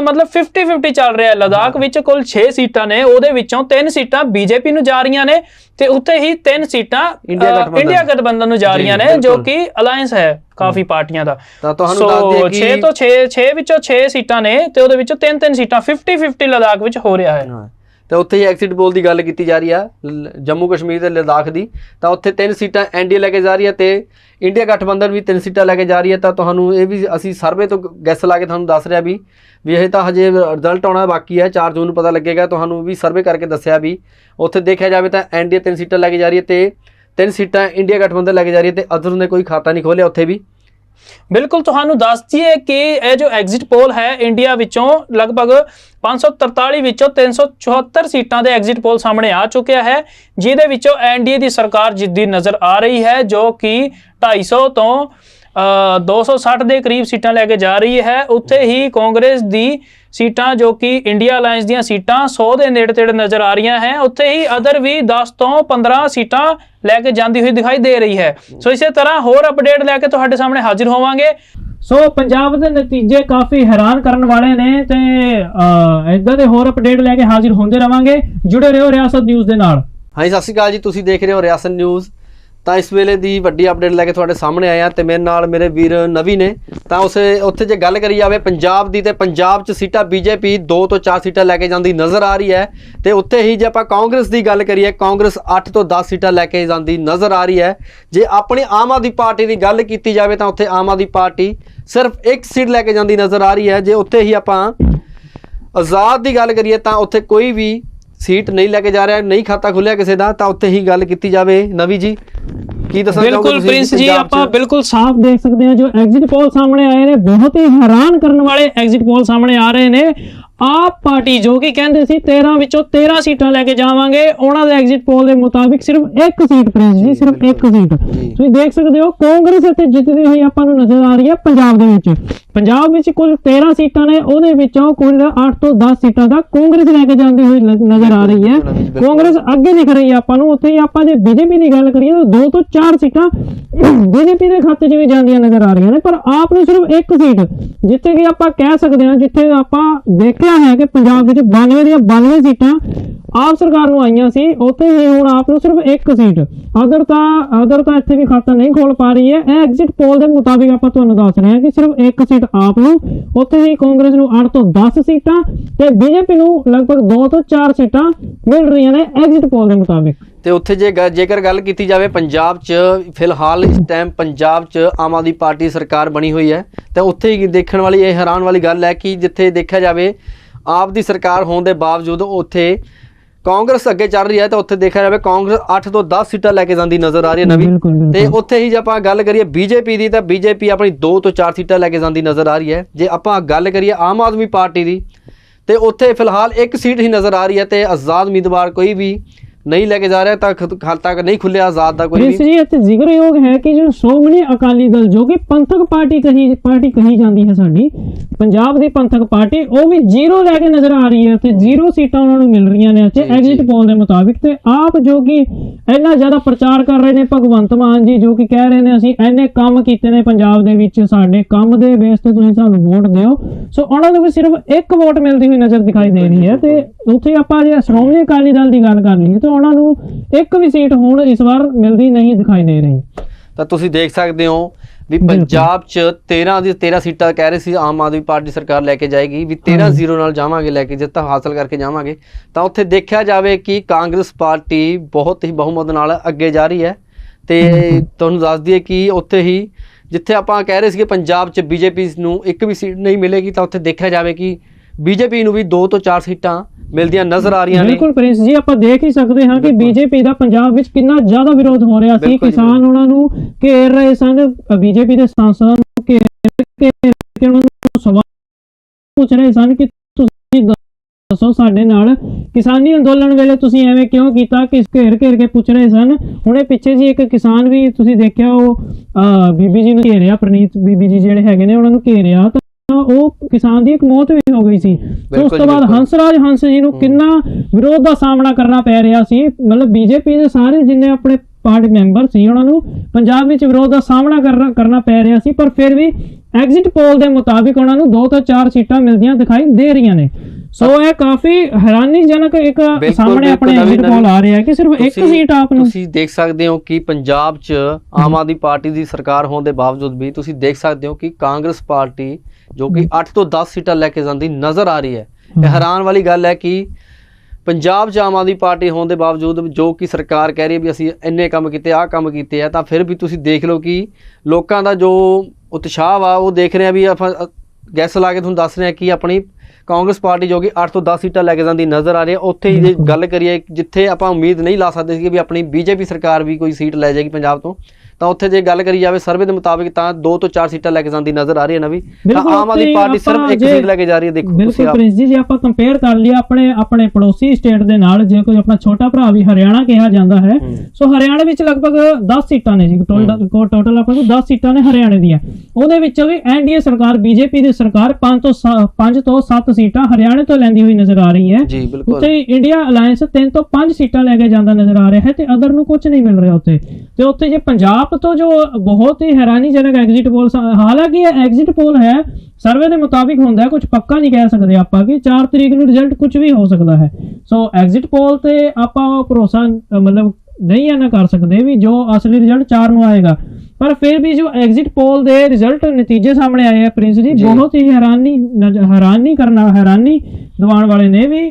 ਮਤਲਬ 50 50 ਚੱਲ ਰਿਹਾ ਹੈ ਲਦਾਖ ਵਿੱਚ ਕੁੱਲ 6 ਸੀਟਾਂ ਨੇ ਉਹਦੇ ਵਿੱਚੋਂ 3 ਸੀਟਾਂ ਬੀਜੇਪੀ ਨੂੰ ਜਾ ਰਹੀਆਂ ਨੇ ਤੇ ਉੱਥੇ ਹੀ 3 ਸੀਟਾਂ ਇੰਡੀਆ ਗਠਬੰਧਨ। ਨੂੰ ਜਾ ਰਹੀਆਂ ਨੇ ਜੋ। ਕਿ ਅਲਾਈਅੰਸ ਹੈ ਕਾਫੀ ਪਾਰਟੀਆਂ ਦਾ ਤਾਂ ਤੁਹਾਨੂੰ ਦੱਸ ਦਈਏ ਕਿ 6 ਤੋਂ 6 6 ਵਿੱਚੋਂ 6 ਸੀਟਾਂ ਨੇ ਤੇ ਉਹਦੇ ਵਿੱਚੋਂ 3 3 ਸੀਟਾਂ 50 50 ਲਦਾਖ ਵਿੱਚ ਹੋ ਰਿਹਾ ਹਾਂ ਤੇ ਉੱਥੇ ਹੀ ਐਗਜ਼ਿਟ ਪੋਲ ਦੀ ਗੱਲ ਕੀਤੀ ਜਾ ਰਹੀ ਆ, ਲ- ਜੰਮੂ ਕਸ਼ਮੀਰ ਤੇ ਲਦਾਖ ਦੀ। ਤਾਂ ਉੱਥੇ ਤਿੰਨ ਸੀਟਾਂ ਐਨਡੀਏ ਲੈ ਕੇ ਜਾ ਰਹੀ ਹੈ ਤੇ ਇੰਡੀਆ ਗਠਬੰਧਨ ਵੀ ਤਿੰਨ ਸੀਟਾਂ ਲੈ ਕੇ ਜਾ ਰਹੀ ਹੈ ਤਾਂ ਤੁਹਾਨੂੰ ਇਹ ਵੀ ਅਸੀਂ ਸਰਵੇ ਤੋਂ ਗੈਸ ਲਾ ਕੇ ਤੁਹਾਨੂੰ ਦੱਸ ਰਿਹਾ ਵੀ ਵੀ ਇਹ ਤਾਂ ਹਜੇ ਰਿਜ਼ਲਟ ਆਉਣਾ ਬਾਕੀ ਹੈ 4 ਜੂਨ ਨੂੰ ਪਤਾ ਲੱਗੇਗਾ। ਤੁਹਾਨੂੰ ਵੀ ਸਰਵੇ ਕਰਕੇ ਦੱਸਿਆ ਵੀ, ਉੱਥੇ ਦੇਖਿਆ ਜਾਵੇ ਤਾਂ ਐਨਡੀਏ ਤਿੰਨ ਸੀਟਾਂ ਲੈ ਕੇ ਜਾ ਰਹੀ ਹੈ ਤੇ ਤਿੰਨ ਸੀਟਾਂ ਇੰਡੀਆ ਗਠਬੰਧਨ ਲੈ ਕੇ ਜਾ ਰਹੀ ਹੈ ਤੇ ਅਦਰ ਨੇ ਕੋਈ ਖਾਤਾ ਨਹੀਂ ਖੋਲਿਆ ਉੱਥੇ ਵੀ। ਬਿਲਕੁਲ ਤੁਹਾਨੂੰ ਦੱਸ ਦਈਏ ਕਿ ਇਹ ਜੋ ਐਗਜ਼ਿਟ ਪੋਲ ਹੈ ਇੰਡੀਆ ਵਿੱਚੋਂ ਲਗਭਗ 543 ਵਿੱਚੋਂ 374 ਸੀਟਾਂ ਦੇ ਐਗਜ਼ਿਟ ਪੋਲ ਸਾਹਮਣੇ ਆ ਚੁੱਕਿਆ ਹੈ, ਜਿਹਦੇ ਵਿੱਚੋਂ ਐਨਡੀਏ ਦੀ ਸਰਕਾਰ ਜਿੱਦੀ ਨਜ਼ਰ ਆ ਰਹੀ ਹੈ, ਜੋ ਕਿ 250 ਤੋਂ 260 ਦੇ ਕਰੀਬ ਸੀਟਾਂ ਲੈ ਕੇ ਜਾ ਰਹੀ ਹੈ। ਉੱਥੇ ਹੀ ਕਾਂਗਰਸ ਦੀ ਸੀਟਾਂ ਜੋ ਕਿ ਇੰਡੀਆ ਅਲਾਈਅੰਸ ਦੀਆਂ ਸੀਟਾਂ 100 ਦੇ ਨੇੜੇ ਤੇੜੇ ਨਜ਼ਰ ਆ ਰਹੀਆਂ ਹੈ। ਉੱਥੇ ਹੀ ਅਦਰ ਵੀ 10 ਤੋਂ 15 ਸੀਟਾਂ ਲੈ ਕੇ ਜਾਂਦੀ ਹੋਈ ਦਿਖਾਈ ਦੇ ਰਹੀ ਹੈ। ਸੋ ਇਸੇ ਤਰ੍ਹਾਂ ਹੋਰ ਅਪਡੇਟ ਲੈ ਕੇ ਤੁਹਾਡੇ ਸਾਹਮਣੇ ਹਾਜ਼ਰ ਹੋਵਾਂਗੇ। ਸੋ ਪੰਜਾਬ ਦੇ ਨਤੀਜੇ ਕਾਫੀ ਹੈਰਾਨ ਕਰਨ ਵਾਲੇ ਨੇ ਤੇ ਇਦਾਂ ਦੇ ਹੋਰ ਅਪਡੇਟ ਲੈ ਕੇ ਹਾਜ਼ਰ ਹੁੰਦੇ ਰਵਾਂਗੇ। ਜੁੜੇ ਰਹੋ ਰਿਆਸਤ ਨਿਊਜ਼ ਦੇ ਨਾਲ। ਹਾਂਜੀ, ਸਤਿ ਸ਼੍ਰੀ ਅਕਾਲ ਜੀ। ਤੁਸੀਂ ਦੇਖ ਰਹੇ ਹੋ ਰਿਆਸਤ ਨਿਊਜ਼। ਤਾਂ ਇਸ ਵੇਲੇ ਦੀ ਵੱਡੀ ਅਪਡੇਟ ਲੈ ਕੇ ਤੁਹਾਡੇ ਸਾਹਮਣੇ ਆਇਆ ਤੇ ਮੇਰੇ ਨਾਲ ਮੇਰੇ ਵੀਰ ਨਵੀ ਨੇ। ਤਾਂ ਉਸੇ, ਉੱਥੇ ਜੇ ਗੱਲ ਕਰੀ ਜਾਵੇ ਪੰਜਾਬ ਦੀ ਤੇ ਪੰਜਾਬ 'ਚ ਸੀਟਾਂ ਬੀਜੇਪੀ 2 ਤੋਂ 4 ਸੀਟਾਂ ਲੈ ਕੇ ਜਾਂਦੀ ਨਜ਼ਰ ਆ ਰਹੀ ਹੈ ਤੇ ਉੱਥੇ ਹੀ ਜੇ ਆਪਾਂ ਕਾਂਗਰਸ ਦੀ ਗੱਲ ਕਰੀਏ, ਕਾਂਗਰਸ 8 ਤੋਂ 10 ਸੀਟਾਂ ਲੈ ਕੇ ਜਾਂਦੀ ਨਜ਼ਰ ਆ ਰਹੀ ਹੈ। ਜੇ ਆਪਣੀ ਆਮ ਆਦਮੀ ਪਾਰਟੀ ਦੀ ਗੱਲ ਕੀਤੀ ਜਾਵੇ ਤਾਂ ਉੱਥੇ ਆਮ ਆਦਮੀ ਪਾਰਟੀ ਸਿਰਫ ਇੱਕ ਸੀਟ ਲੈ ਕੇ ਜਾਂਦੀ ਨਜ਼ਰ ਆ ਰਹੀ ਹੈ। ਜੇ ਉੱਥੇ ਹੀ ਆਪਾਂ ਆਜ਼ਾਦ ਦੀ ਗੱਲ ਕਰੀਏ ਤਾਂ ਉੱਥੇ ਕੋਈ ਵੀ ਸੀਟ ਨਹੀਂ ਲੈ ਕੇ ਜਾ ਰਿਹਾ ਨਹੀਂ ਖਾਤਾ ਖੁੱਲਿਆ ਕਿਸੇ ਦਾ ਤਾਂ ਉੱਥੇ ਹੀ ਗੱਲ ਕੀਤੀ ਜਾਵੇ ਨਵੀ ਜੀ ਕੀ ਦੱਸਣਾ ਬਿਲਕੁਲ ਪ੍ਰਿੰਸ ਜੀ? ਆਪਾਂ ਬਿਲਕੁਲ ਸਾਫ਼ ਦੇਖ ਸਕਦੇ ਹਾਂ ਜੋ ਐਗਜ਼ਿਟ ਪੋਲ ਸਾਹਮਣੇ ਆਏ ਨੇ ਬਹੁਤ ਹੀ ਹੈਰਾਨ ਕਰਨ ਵਾਲੇ ਐਗਜ਼ਿਟ ਪੋਲ ਸਾਹਮਣੇ ਆ ਰਹੇ ਨੇ ਆਪ ਪਾਰਟੀ ਜੋ ਕਿ ਕਹਿੰਦੇ ਸੀ 13 ਵਿੱਚੋਂ 13 ਸੀਟਾਂ ਲੈ ਕੇ ਜਾਵਾਂਗੇ ਉਹਨਾਂ ਦੇ ਐਗਜ਼ਿਟ ਪੋਲ ਦੇ ਮੁਤਾਬਿਕ ਸਿਰਫ ਇੱਕ ਸੀਟ ਪ੍ਰਿੰਸ ਜੀ ਸਿਰਫ ਇੱਕ ਸੀਟ। ਤੁਸੀਂ ਦੇਖ ਸਕਦੇ ਹੋ ਕਾਂਗਰਸ ਇੱਥੇ ਜਿੱਤਦੀ ਹੋਈ ਆਪਾਂ ਨੂੰ ਨਜ਼ਰ ਆ ਰਹੀ ਹੈ ਪੰਜਾਬ ਦੇ ਵਿੱਚ। ਪੰਜਾਬ ਵਿੱਚ ਕੁੱਲ 13 ਸੀਟਾਂ ਨੇ ਉਹਦੇ ਵਿੱਚੋਂ ਕੁੱਲ 8 ਤੋਂ 10 ਸੀਟਾਂ ਦਾ ਕਾਂਗਰਸ ਲੈ ਕੇ ਜਾਂਦੀ ਹੋਈ ਨਜ਼ਰ ਆ ਰਹੀ ਹੈ। ਕਾਂਗਰਸ ਅੱਗੇ ਦਿਖ ਰਹੀ ਹੈ ਆਪਾਂ ਨੂੰ ਉੱਥੇ ਹੀ ਆਪਾਂ ਜੇ ਬੀਜੇਪੀ ਦੀ ਗੱਲ ਕਰੀਏ ਤਾਂ 2 ਤੋਂ 4 ਸੀਟਾਂ ਬੀਜੇਪੀ ਦੇ ਖਾਤੇ 'ਚ ਵੀ ਜਾਂਦੀਆਂ ਨਜ਼ਰ ਆ ਰਹੀਆਂ ਨੇ ਪਰ ਆਪ ਨੂੰ ਸਿਰਫ ਇੱਕ ਸੀਟ ਜਿੱਥੇ ਕਿ ਆਪਾਂ ਕਹਿ ਸਕਦੇ ਹਾਂ ਜਿੱਥੇ ਆਪਾਂ ਦੇਖਿਆ ਹੈ ਕਿ ਪੰਜਾਬ ਵਿੱਚ 92 ਦੀਆਂ 92 ਸੀਟਾਂ ਆਪ ਸਰਕਾਰ ਨੂੰ ਆਈਆਂ ਸੀ, ਉੱਥੇ ਹੀ ਹੁਣ ਆਪ ਨੂੰ ਸਿਰਫ ਇੱਕ ਸੀਟ। ਅਦਰ ਤਾਂ ਅਦਰ ਤਾਂ ਇੱਥੇ ਵੀ ਖਾਤਾ ਨਹੀਂ ਖੋਲ ਪਾ ਰਹੀ ਹੈ, ਇਹ ਐਗਜ਼ਿਟ ਪੋਲ ਦੇ ਮੁਤਾਬਿਕ ਆਪਾਂ ਤੁਹਾਨੂੰ ਦੱਸ ਰਹੇ ਹਾਂ ਕਿ ਸਿਰਫ ਇੱਕ ਸੀਟ ਆਪ ਨੂੰ, ਉੱਥੇ ਹੀ ਕਾਂਗਰਸ ਨੂੰ 8 ਤੋਂ 10 ਸੀਟਾਂ ਤੇ ਬੀਜੇਪੀ ਨੂੰ ਲਗਭਗ 2 ਤੋਂ 4 ਸੀਟਾਂ ਮਿਲ ਰਹੀਆਂ ਨੇ ਐਗਜ਼ਿਟ ਪੋਲ ਦੇ ਮੁਤਾਬਿਕ। ਤੇ ਉੱਥੇ ਜੇ ਜੇਕਰ ਗੱਲ ਕੀਤੀ ਜਾਵੇ ਪੰਜਾਬ 'ਚ, ਫਿਲਹਾਲ ਇਸ ਟਾਈਮ ਪੰਜਾਬ 'ਚ ਆਮ ਆਦਮੀ ਪਾਰਟੀ ਸਰਕਾਰ ਬਣੀ ਹੋਈ ਹੈ, ਤੇ ਉੱਥੇ ਹੀ ਦੇਖਣ ਵਾਲੀ, ਇਹ ਹੈਰਾਨ ਵਾਲੀ ਗੱਲ ਹੈ ਕਿ ਜਿੱਥੇ ਦੇਖਿਆ ਜਾਵੇ ਆਪ ਦੀ ਸਰਕਾਰ ਹੋਣ ਦੇ ਬਾਵਜੂਦ ਉੱਥੇ ਕਾਂਗਰਸ ਅੱਗੇ ਚੱਲ ਰਹੀ ਹੈ ਤਾਂ ਉੱਥੇ ਦੇਖਿਆ ਜਾਵੇ ਕਾਂਗਰਸ 8 ਤੋਂ 10 ਸੀਟਾਂ ਲੈ ਕੇ ਜਾਂਦੀ ਨਜ਼ਰ ਆ ਰਹੀ ਹੈ ਨਵੀਂ। ਤੇ ਉੱਥੇ ਹੀ ਜੇ ਆਪਾਂ ਗੱਲ ਕਰੀਏ ਬੀਜੇਪੀ ਦੀ ਤਾਂ ਬੀਜੇਪੀ ਆਪਣੀ 2 ਤੋਂ 4 ਸੀਟਾਂ ਲੈ ਕੇ ਜਾਂਦੀ ਨਜ਼ਰ ਆ ਰਹੀ ਹੈ ਜੇ ਆਪਾਂ ਗੱਲ ਕਰੀਏ ਆਮ ਆਦਮੀ ਪਾਰਟੀ ਦੀ ਤੇ ਉੱਥੇ ਫਿਲਹਾਲ ਇੱਕ ਸੀਟ ਹੀ ਨਜ਼ਰ ਆ ਰਹੀ ਹੈ ਤੇ ਆਜ਼ਾਦ ਉਮੀਦਵਾਰ ਕੋਈ ਵੀ ਨਹੀਂ ਲੈ ਕੇ ਜਾ ਰਿਹਾ ਤਾਂ ਖ- ਹਾਲ ਤੱਕ ਨਹੀਂ ਖੁੱਲਿਆ ਆਜ਼ਾਦ ਦਾ ਕੋਈ ਵੀ। ਜੀ ਇੱਥੇ ਜ਼ਿਕਰਯੋਗ ਹੈ ਕਿ ਜੋ ਸ਼੍ਰੋਮਣੀ ਅਕਾਲੀ ਦਲ ਜੋ ਕਿ ਪੰਥਕ ਪਾਰਟੀ ਕਹੀ ਪਾਰਟੀ ਕਹੀ ਜਾਂਦੀ ਹੈ ਸਾਡੀ ਪੰਜਾਬ ਦੀ ਪੰਥਕ ਪਾਰਟੀ ਉਹ ਵੀ ਜ਼ੀਰੋ ਲੈ ਕੇ ਨਜ਼ਰ ਆ ਰਹੀ ਹੈ। ਤੇ ਜ਼ੀਰੋ ਸੀਟਾਂ ਉਹਨਾਂ ਨੂੰ ਮਿਲ ਰਹੀਆਂ ਨੇ ਇੱਥੇ। ਐਗਜ਼ਿਟ ਪੋਲ ਦੇ ਮੁਤਾਬਿਕ ਤੇ ਆਪ ਜੋ ਕਿ ਇੰਨਾ ਜ਼ਿਆਦਾ ਪ੍ਰਚਾਰ ਕਰ ਰਹੇ ਨੇ ਭਗਵੰਤ ਮਾਨ ਜੀ ਜੋ ਕਿ ਕਹਿ ਰਹੇ ਨੇ ਅਸੀਂ ਇੰਨੇ ਕੰਮ ਕੀਤੇ ਨੇ ਪੰਜਾਬ ਦੇ ਵਿੱਚ ਸਾਡੇ ਕੰਮ ਦੇ ਬੇਸ ਤੇ ਤੁਸੀਂ ਸਾਨੂੰ ਵੋਟ ਦਿਓ। ਸੋ ਉਹਨਾਂ ਨੂੰ ਵੀ ਸਿਰਫ ਇੱਕ ਵੋਟ ਮਿਲਦੀ ਹੋਈ ਨਜ਼ਰ ਦਿਖਾਈ ਦੇ ਰਹੀ ਹੈ ਤੇ ਉੱਥੇ ਆਪਾਂ ਜੇ ਸ਼੍ਰੋਮਣੀ ਅਕਾਲੀ ਦਲ ਦੀ ਗੱਲ ਕਰ ਲਈਏ ਤਾਂ ਉਹਨਾਂ ਨੂੰ ਇੱਕ ਵੀ ਸੀਟ ਹੁਣ ਇਸ ਵਾਰ ਮਿਲਦੀ ਨਹੀਂ ਦਿਖਾਈ ਦੇ ਰਹੀ ਤਾਂ ਤੁਸੀਂ ਦੇਖ ਸਕਦੇ ਹੋ ਵੀ। ਪੰਜਾਬ 'ਚ 13 ਦੀ 13 ਸੀਟਾਂ ਕਹਿ ਰਹੇ ਸੀ ਆਮ ਆਦਮੀ ਪਾਰਟੀ ਸਰਕਾਰ ਲੈ ਕੇ ਜਾਏਗੀ ਵੀ 13 ਹਾਂਜੀ। ਜ਼ੀਰੋ ਨਾਲ ਜਾਵਾਂਗੇ ਲੈ ਕੇ ਜਿੱਤ ਹਾਸਲ ਕਰਕੇ ਜਾਵਾਂਗੇ ਤਾਂ ਉੱਥੇ ਦੇਖਿਆ ਜਾਵੇ ਕਿ ਕਾਂਗਰਸ ਪਾਰਟੀ ਬਹੁਤ ਹੀ ਬਹੁਮਤ ਨਾਲ ਅੱਗੇ ਜਾ ਰਹੀ ਹੈ ਤੇ ਤੁਹਾਨੂੰ ਦੱਸ ਦਈਏ ਕਿ ਉੱਥੇ ਹੀ ਜਿੱਥੇ ਆਪਾਂ ਕਹਿ ਰਹੇ ਸੀ ਕਿ ਪੰਜਾਬ 'ਚ ਬੀਜੇਪੀ ਨੂੰ ਇੱਕ ਵੀ ਸੀਟ ਨਹੀਂ ਮਿਲੇਗੀ ਤਾਂ ਉੱਥੇ ਦੇਖਿਆ ਜਾਵੇ ਕਿ ਬੀਜੇਪੀ ਨੂੰ ਵੀ 2 ਤੋਂ 4 ਸੀਟਾਂ ਮਿਲਦੀਆਂ ਨਜ਼ਰ ਆ ਰਹੀਆਂ ਨੇ। ਬਿਲਕੁਲ ਪ੍ਰਿੰਸ ਜੀ ਆਪਾਂ ਦੇਖ ਹੀ ਸਕਦੇ ਹਾਂ ਕਿ। ਬੀਜੇਪੀ ਦਾ ਪੰਜਾਬ ਵਿੱਚ ਕਿੰਨਾ ਜ਼ਿਆਦਾ ਵਿਰੋਧ ਹੋ ਰਿਹਾ ਸੀ। ਕਿਸਾਨ ਉਹਨਾਂ ਨੂੰ ਘੇਰ ਰਹੇ ਸਨ ਬੀਜੇਪੀ ਦੇ ਸਾਂਸਦਾਂ ਨੂੰ ਘੇਰ ਕੇ ਉਹਨਾਂ ਨੂੰ ਸਵਾਲ ਪੁੱਛ ਰਹੇ ਸਨ ਕਿ ਤੁਸੀਂ ਦੱਸੋ ਸਾਡੇ ਨਾਲ ਕਿਸਾਨੀ ਅੰਦੋਲਨ ਵੇਲੇ ਤੁਸੀਂ ਐਵੇਂ ਕਿਉਂ ਕੀਤਾ? ਕਿ ਘੇਰ ਘੇਰ ਕੇ ਪੁੱਛ ਰਹੇ ਸਨ। ਹੁਣੇ ਪਿੱਛੇ ਜੀ ਇੱਕ ਕਿਸਾਨ ਵੀ ਤੁਸੀਂ ਦੇਖਿਆ ਉਹ ਬੀਬੀ ਜੀ ਨੂੰ ਘੇਰਿਆ ਪ੍ਰਨੀਤ ਬੀਬੀ ਜੀ ਜਿਹੜੇ ਹੈਗੇ ਨੇ ਉਹਨਾਂ ਨੂੰ ਘੇਰਿਆ। ਉਹ ਕਿਸਾਨ ਦੀ ਇੱਕ ਮੌਤ ਵੀ ਹੋ ਗਈ ਸੀ। ਉਸ ਤੋਂ ਬਾਅਦ। ਹੰਸਰਾਜ ਹੰਸ ਜੀ ਨੂੰ ਕਿੰਨਾ ਵਿਰੋਧ ਦਾ ਸਾਹਮਣਾ ਕਰਨਾ ਪੈ ਰਿਹਾ ਸੀ। ਮਤਲਬ ਬੀਜੇਪੀ ਦੇ ਸਾਰੇ ਜਿੰਨੇ ਆਪਣੇ ਪਾਰਟੀ ਮੈਂਬਰ ਸੀ ਉਹਨਾਂ ਨੂੰ ਪੰਜਾਬ ਵਿੱਚ ਵਿਰੋਧ ਦਾ ਸਾਹਮਣਾ ਕਰਨਾ ਕਰਨਾ ਪੈ ਰਿਹਾ ਸੀ। ਪਰ ਫਿਰ ਵੀ ਐਗਜ਼ਿਟ ਪੋਲ ਦੇ ਮੁਤਾਬਿਕ ਉਹਨਾਂ ਨੂੰ 2 ਤੋਂ 4 ਸੀਟਾਂ ਮਿਲਦੀਆਂ ਦਿਖਾਈ ਦੇ ਰਹੀਆਂ ਨੇ। ਸੋ ਇਹ ਕਾਫੀ ਹੈਰਾਨੀਜਨਕ ਇੱਕ ਸਾਹਮਣੇ ਆਪਣੇ ਐਗਜ਼ਿਟ ਪੋਲ ਆ ਰਿਹਾ ਹੈ ਕਿ ਸਿਰਫ ਇੱਕ ਸੀਟ ਆਪ ਨੂੰ ਤੁਸੀਂ ਦੇਖ ਸਕਦੇ ਹੋ ਕਿ ਪੰਜਾਬ 'ਚ ਆਮ ਆਦਮੀ ਪਾਰਟੀ ਦੀ ਸਰਕਾਰ ਹੋਣ ਦੇ ਬਾਵਜੂਦ ਵੀ ਤੁਸੀਂ ਦੇਖ ਸਕਦੇ ਹੋ ਕਿ ਕਾਂਗਰਸ ਪਾਰਟੀ ਜੋ ਕਿ 8 ਤੋਂ 10 ਸੀਟਾਂ ਲੈ ਕੇ ਜਾਂਦੀ ਨਜ਼ਰ ਆ ਰਹੀ ਹੈ। ਇਹ ਹੈਰਾਨ ਵਾਲੀ ਗੱਲ ਹੈ ਕਿ ਪੰਜਾਬ 'ਚ ਆਮ ਆਦਮੀ ਪਾਰਟੀ ਹੋਣ ਦੇ ਬਾਵਜੂਦ ਜੋ ਕਿ ਸਰਕਾਰ ਕਹਿ ਰਹੀ ਹੈ ਵੀ ਅਸੀਂ ਇੰਨੇ ਕੰਮ ਕੀਤੇ ਆਹ ਕੰਮ ਕੀਤੇ ਆ ਤਾਂ ਫਿਰ ਵੀ ਤੁਸੀਂ ਦੇਖ ਲਓ ਕਿ ਲੋਕਾਂ ਦਾ ਜੋ ਉਤਸ਼ਾਹ ਵਾ ਉਹ ਦੇਖ ਰਹੇ ਆ ਵੀ ਆਪਾਂ ਗੈਸ ਲਾ ਕੇ ਤੁਹਾਨੂੰ ਦੱਸ ਰਹੇ ਆ ਕਿ ਆਪਣੀ ਕਾਂਗਰਸ ਪਾਰਟੀ ਜੋ ਕਿ 8 ਤੋਂ 10 ਸੀਟਾਂ ਲੈ ਕੇ ਜਾਂਦੀ ਨਜ਼ਰ ਆ ਰਹੀ ਹੈ। ਉੱਥੇ ਹੀ ਜੇ। ਗੱਲ ਕਰੀਏ ਜਿੱਥੇ ਆਪਾਂ ਉਮੀਦ ਨਹੀਂ ਲਾ ਸਕਦੇ ਸੀ ਵੀ ਆਪਣੀ ਬੀਜੇਪੀ ਸਰਕਾਰ ਵੀ ਕੋਈ ਸੀਟ ਲੈ ਜਾਏਗੀ ਪੰਜਾਬ ਤੋਂ ਤਾਂ ਉੱਥੇ ਜੇ ਗੱਲ ਕਰੀ ਜਾਵੇ ਸਰਵੇ ਦੇ ਮੁਤਾਬਿਕ ਤਾਂ 2 ਤੋਂ 4 ਸੀਟਾਂ ਲੈ ਕੇ ਜਾਂਦੀ ਨਜ਼ਰ ਆ ਰਹੀ ਹੈ ਨਵੀਂ ਤਾਂ ਬਿਲਕੁਲ ਆਮ ਆਦਮੀ ਪਾਰਟੀ ਸਿਰਫ ਆਪਾਂ ਇੱਕ ਸੀਟ ਲੈ ਕੇ ਜਾ ਰਹੀ ਹੈ ਦੇਖੋ ਤੁਸੀਂ ਬਿਲਕੁਲ ਆਪ। ਪ੍ਰਿੰਸ ਜੀ ਜੇ ਆਪਾਂ ਕੰਪੇਅਰ ਕਰ ਲਈਏ ਆਪਣੇ ਆਪਣੇ ਪੜੋਸੀ ਸਟੇਟ ਦੇ ਨਾਲ ਜੇ ਕੋਈ ਆਪਣਾ ਛੋਟਾ ਭਰਾ ਵੀ ਹਰਿਆਣਾ ਕਿਹਾ ਜਾਂਦਾ ਹੈ। ਸੋ ਹਰਿਆਣਾ ਵਿੱਚ ਲਗਭਗ 10 ਸੀਟਾਂ ਨੇ ਜੀ ਟੋਟਲ ਟੋਟਲ ਆਪਣੇ ਕੋਲ 10 ਸੀਟਾਂ ਨੇ ਹਰਿਆਣੇ ਦੀਆਂ। ਉਹਦੇ ਵਿੱਚੋਂ ਵੀ ਐਨਡੀਏ ਸਰਕਾਰ ਬੀਜੇਪੀ ਦੀ ਸਰਕਾਰ 5 ਤੋਂ 5 ਤੋਂ 7 ਸੀਟਾਂ ਹਰਿਆਣੇ ਤੋਂ ਲੈਂਦੀ ਹੋਈ ਨਜ਼ਰ ਆ ਰਹੀ ਹੈ। ਜੀ ਬਿਲਕੁਲ। ਉੱਥੇ ਇੰਡੀਆ ਅਲਾਈਅੰਸ 3 ਤੋਂ 5 ਸੀਟਾਂ ਲੈ ਕੇ ਜਾਂਦਾ ਨਜ਼ਰ ਆ ਰਿਹਾ ਹੈ ਤੇ ਅਦਰ ਨੂੰ ਕੁਝ ਨਹੀਂ ਮਿਲ ਰਿਹਾ ਉੱਥੇ। ਤੇ ਉੱਥੇ ਜੇ ਪੰਜਾਬ ਤੋਂ ਜੋ ਬਹੁਤ ਹੀ ਹੈਰਾਨੀਜਨਕ ਐਗਜ਼ਿਟ ਪੋਲ ਹਾਲਾਂਕਿ ਇਹ ਐਗਜ਼ਿਟ ਪੋਲ ਹੈ ਸਰਵੇ ਦੇ ਮੁਤਾਬਿਕ ਹੁੰਦਾ ਕੁਝ ਪੱਕਾ ਨਹੀਂ ਕਹਿ ਸਕਦੇ ਆਪਾਂ ਕਿ 4 ਤਰੀਕ ਨੂੰ ਰਿਜ਼ਲਟ ਕੁਝ ਵੀ ਹੋ ਸਕਦਾ ਹੈ। ਸੋ ਐਗਜ਼ਿਟ ਪੋਲ ਤੇ ਆਪਾਂ ਭਰੋਸਾ ਮਤਲਬ ਨਹੀਂ ਇਹ ਨਾ ਕਰ ਸਕਦੇ ਵੀ ਜੋ ਅਸਲੀ ਰਿਜ਼ਲਟ 4 ਨੂੰ ਆਏਗਾ। ਪਰ ਫਿਰ ਵੀ ਜੋ ਐਗਜ਼ਿਟ ਪੋਲ ਦੇ ਰਿਜ਼ਲਟ ਨਤੀਜੇ ਸਾਹਮਣੇ ਆਏ ਆ ਪ੍ਰਿੰਸ ਜੀ। ਬਹੁਤ ਹੀ ਹੈਰਾਨੀ ਹੈਰਾਨੀ ਕਰਨਾ ਹੈਰਾਨੀ ਦਿਵਾਉਣ ਵਾਲੇ ਨੇ ਵੀ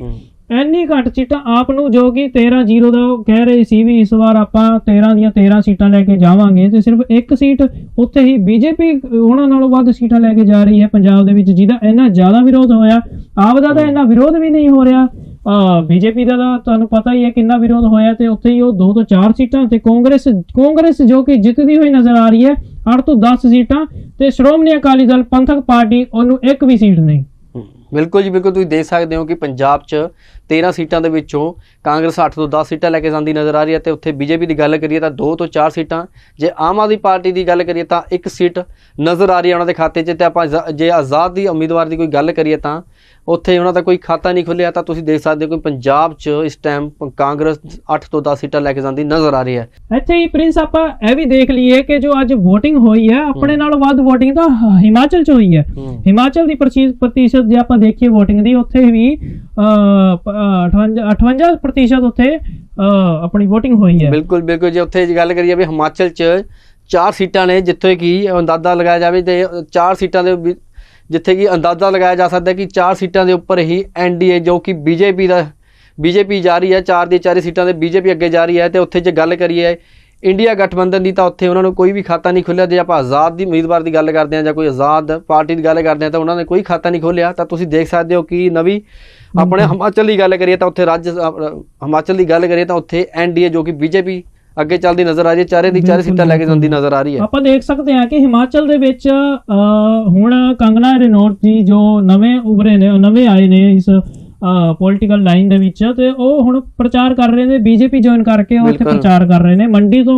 ਹੂੰ। ਇੰਨੀ ਘੱਟ ਸੀਟਾਂ ਆਪ ਨੂੰ ਜੋ ਕਿ 13 0 ਦਾ ਉਹ ਕਹਿ ਰਹੇ ਸੀ ਵੀ ਇਸ ਵਾਰ ਆਪਾਂ 13 ਦੀਆਂ 13 ਸੀਟਾਂ ਲੈ ਕੇ ਜਾਵਾਂਗੇ ਤੇ ਸਿਰਫ ਇੱਕ ਸੀਟ ਉੱਥੇ ਹੀ ਬੀਜੇਪੀ, ਉਹਨਾਂ ਨਾਲੋਂ ਵੱਧ ਸੀਟਾਂ ਲੈ ਕੇ ਜਾ ਰਹੀ ਹੈ ਪੰਜਾਬ ਦੇ ਵਿੱਚ, ਜਿਹਦਾ ਇੰਨਾ ਜ਼ਿਆਦਾ ਵਿਰੋਧ ਹੋਇਆ ਆਪ ਦਾ ਤਾਂ ਇੰਨਾ ਵਿਰੋਧ ਵੀ ਨਹੀਂ ਹੋ ਰਿਹਾ ਬੀਜੇਪੀ ਦਾ ਤਾਂ ਤੁਹਾਨੂੰ ਪਤਾ ਹੀ ਹੈ ਕਿੰਨਾ ਵਿਰੋਧ ਹੋਇਆ ਤੇ ਉੱਥੇ ਹੀ ਉਹ 2 ਤੋਂ 4 ਸੀਟਾਂ ਤੇ ਕਾਂਗਰਸ ਕਾਂਗਰਸ ਜੋ ਕਿ ਜਿੱਤਦੀ ਹੋਈ ਨਜ਼ਰ ਆ ਰਹੀ ਹੈ 8 ਤੋਂ 10 ਸੀਟਾਂ ਤੇ ਸ਼੍ਰੋਮਣੀ ਅਕਾਲੀ ਦਲ, ਪੰਥਕ ਪਾਰਟੀ, ਉਹਨੂੰ ਇੱਕ ਵੀ ਸੀਟ ਨਹੀਂ ਬਿਲਕੁਲ ਜੀ ਬਿਲਕੁਲ ਤੁਸੀਂ ਦੇਖ ਸਕਦੇ ਹੋ ਕਿ ਪੰਜਾਬ 'ਚ 13 ਸੀਟਾਂ ਦੇ ਵਿੱਚੋਂ ਕਾਂਗਰਸ 8 ਤੋਂ 10 ਸੀਟਾਂ ਲੈ ਕੇ ਜਾਂਦੀ ਨਜ਼ਰ ਆ ਰਹੀ ਹੈ ਤੇ ਉੱਥੇ ਬੀਜੇਪੀ ਦੀ ਗੱਲ ਕਰੀਏ ਤਾਂ 2 ਤੋਂ 4 ਸੀਟਾਂ। ਜੇ ਆਮ ਆਦਮੀ ਪਾਰਟੀ ਦੀ ਗੱਲ ਕਰੀਏ ਤਾਂ ਇੱਕ ਸੀਟ ਨਜ਼ਰ ਆ ਰਹੀ ਹੈ ਉਹਨਾਂ ਦੇ ਖਾਤੇ 'ਚ ਤੇ ਆਪਾਂ ਜ਼- ਜੇ ਆਜ਼ਾਦ ਦੀ ਉਮੀਦਵਾਰ ਦੀ ਕੋਈ ਗੱਲ ਕਰੀਏ ਤਾਂ ਉੱਥੇ ਉਹਨਾਂ ਦਾ ਕੋਈ ਖਾਤਾ ਨਹੀਂ ਖੁੱਲਿਆ ਤਾਂ ਤੁਸੀਂ ਦੇਖ ਸਕਦੇ ਹੋ ਕਿ ਪੰਜਾਬ 'ਚ ਇਸ ਟਾਈਮ ਕਾਂਗਰਸ 8 ਤੋਂ 10 ਸੀਟਾਂ ਲੈ ਕੇ ਜਾਂਦੀ ਨਜ਼ਰ ਆ ਰਹੀ ਹੈ। ਇੱਥੇ ਹੀ ਪ੍ਰਿੰਸ ਆਪਾਂ ਇਹ ਵੀ ਦੇਖ ਲਈਏ ਕਿ ਜੋ ਅੱਜ VOTING ਹੋਈ ਹੈ ਆਪਣੇ ਨਾਲੋਂ ਵੱਧ VOTING ਤਾਂ ਹਿਮਾਚਲ 'ਚ ਹੋਈ ਹੈ। ਹਿਮਾਚਲ ਦੀ ਪ੍ਰਤੀ- ਪ੍ਰਤੀਸ਼ਤ ਜੇ ਆਪਾਂ ਦੇਖੀਏ VOTING ਦੀ ਉੱਥੇ ਵੀ 58 58% ਉੱਥੇ ਆਪਣੀ VOTING ਹੋਈ ਹੈ। ਬਿਲਕੁਲ ਬਿਲਕੁਲ, ਜੇ ਉੱਥੇ ਗੱਲ ਕਰੀਏ ਵੀ ਹਿਮਾਚਲ 'ਚ ਚਾਰ ਸੀਟਾਂ ਨੇ ਜਿੱਥੇ ਕਿ ਅੰਦਾਜ਼ਾ ਲਗਾਇਆ ਜਾਵੇ ਤੇ ਚਾਰ ਸੀਟਾਂ ਦੇ ਜਿੱਥੇ ਕਿ ਅੰਦਾਜ਼ਾ ਲਗਾਇਆ ਜਾ ਸਕਦਾ ਕਿ ਚਾਰ ਸੀਟਾਂ ਦੇ ਉੱਪਰ ਹੀ ਐਨਡੀਏ ਜੋ ਕਿ ਬੀਜੇਪੀ ਦਾ ਬੀਜੇਪੀ ਜਾ ਰਹੀ ਹੈ, ਚਾਰ ਦੀ ਚਾਰੇ ਸੀਟਾਂ ਤੇ ਬੀਜੇਪੀ ਅੱਗੇ ਜਾ ਰਹੀ ਹੈ ਤੇ ਉੱਥੇ ਜੇ ਗੱਲ ਕਰੀਏ ਇੰਡੀਆ ਗਠਬੰਧਨ ਦੀ ਤਾਂ ਉੱਥੇ ਉਹਨਾਂ ਨੂੰ ਕੋਈ ਵੀ ਖਾਤਾ ਨਹੀਂ ਖੁੱਲਿਆ। ਜੇ ਆਪਾਂ ਆਜ਼ਾਦ ਦੀ ਉਮੀਦਵਾਰ ਦੀ ਗੱਲ ਕਰਦੇ ਹਾਂ ਜਾਂ ਕੋਈ ਆਜ਼ਾਦ ਪਾਰਟੀ ਦੀ ਗੱਲ ਕਰਦੇ ਹਾਂ ਤਾਂ ਉਹਨਾਂ ਨੇ ਕੋਈ ਖਾਤਾ ਨਹੀਂ ਖੋਲਿਆ ਤਾਂ ਤੁਸੀਂ ਦੇਖ ਸਕਦੇ ਹੋ ਕਿ ਨਵੀਂ ਆਪਣੇ ਹਿਮਾਚਲ ਦੀ ਗੱਲ ਕਰੀਏ ਤਾਂ ਉੱਥੇ ਰਾਜ ਹਿਮਾਚਲ ਦੀ ਗੱਲ ਕਰੀਏ ਤਾਂ ਉੱਥੇ ਐਨਡੀਏ ਜੋ ਕਿ ਬੀਜੇਪੀ ਅੱਗੇ ਚੱਲਦੀ ਨਜ਼ਰ ਆ ਰਹੀ ਹੈ। ਚਾਰੇ ਦੀ ਚਾਰੇ ਸੀਟਾਂ ਲੈ ਕੇ। ਜਾਂਦੀ ਨਜ਼ਰ ਆ ਰਹੀ ਹੈ। ਆਪਾਂ ਦੇਖ ਸਕਦੇ ਹਾਂ ਕਿ ਹਿਮਾਚਲ ਦੇ ਵਿੱਚ ਹੁਣ ਕੰਗਨਾ ਰਣੌਤ ਜੀ ਜੋ ਨਵੇਂ ਉਭਰੇ ਨੇ ਨਵੇਂ ਆਏ ਨੇ ਇਸ ਪੋਲਿਟੀਕਲ ਲਾਈਨ ਦੇ ਵਿੱਚ ਤੇ ਉਹ ਹੁਣ ਪ੍ਰਚਾਰ ਕਰ ਰਹੇ ਨੇ ਬੀਜੇਪੀ ਜੁਆਇਨ ਕਰਕੇ ਉਹ ਬਿਲਕੁਲ। ਪ੍ਰਚਾਰ ਕਰ ਰਹੇ ਨੇ। ਮੰਡੀ ਤੋਂ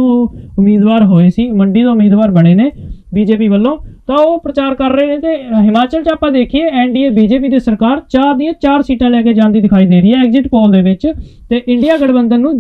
ਉਮੀਦਵਾਰ ਹੋਏ ਸੀ ਮੰਡੀ ਤੋਂ ਉਮੀਦਵਾਰ ਬਣੇ ਨੇ ਬੀਜੇਪੀ ਵੱਲੋਂ। ਤਾਂ ਉਹ ਪ੍ਰਚਾਰ ਕਰ ਰਹੇ ਨੇ ਤੇ ਹਿਮਾਚਲ 'ਚ ਆਪਾਂ ਦੇਖੀਏ ਐਨਡੀਏ ਬੀਜੇਪੀ ਦੀ ਸਰਕਾਰ ਚਾਰ ਦੀਆਂ ਚਾਰ ਸੀਟਾਂ ਲੈ ਕੇ ਜਾਂਦੀ ਦਿਖਾਈ ਦੇ ਰਹੀ ਹੈ ਐਗਜ਼ਿਟ ਪੋਲ ਦੇ ਵਿੱਚ। ਤੇ ਇੰਡੀਆ ਗਠਬੰਧਨ ਨੂੰ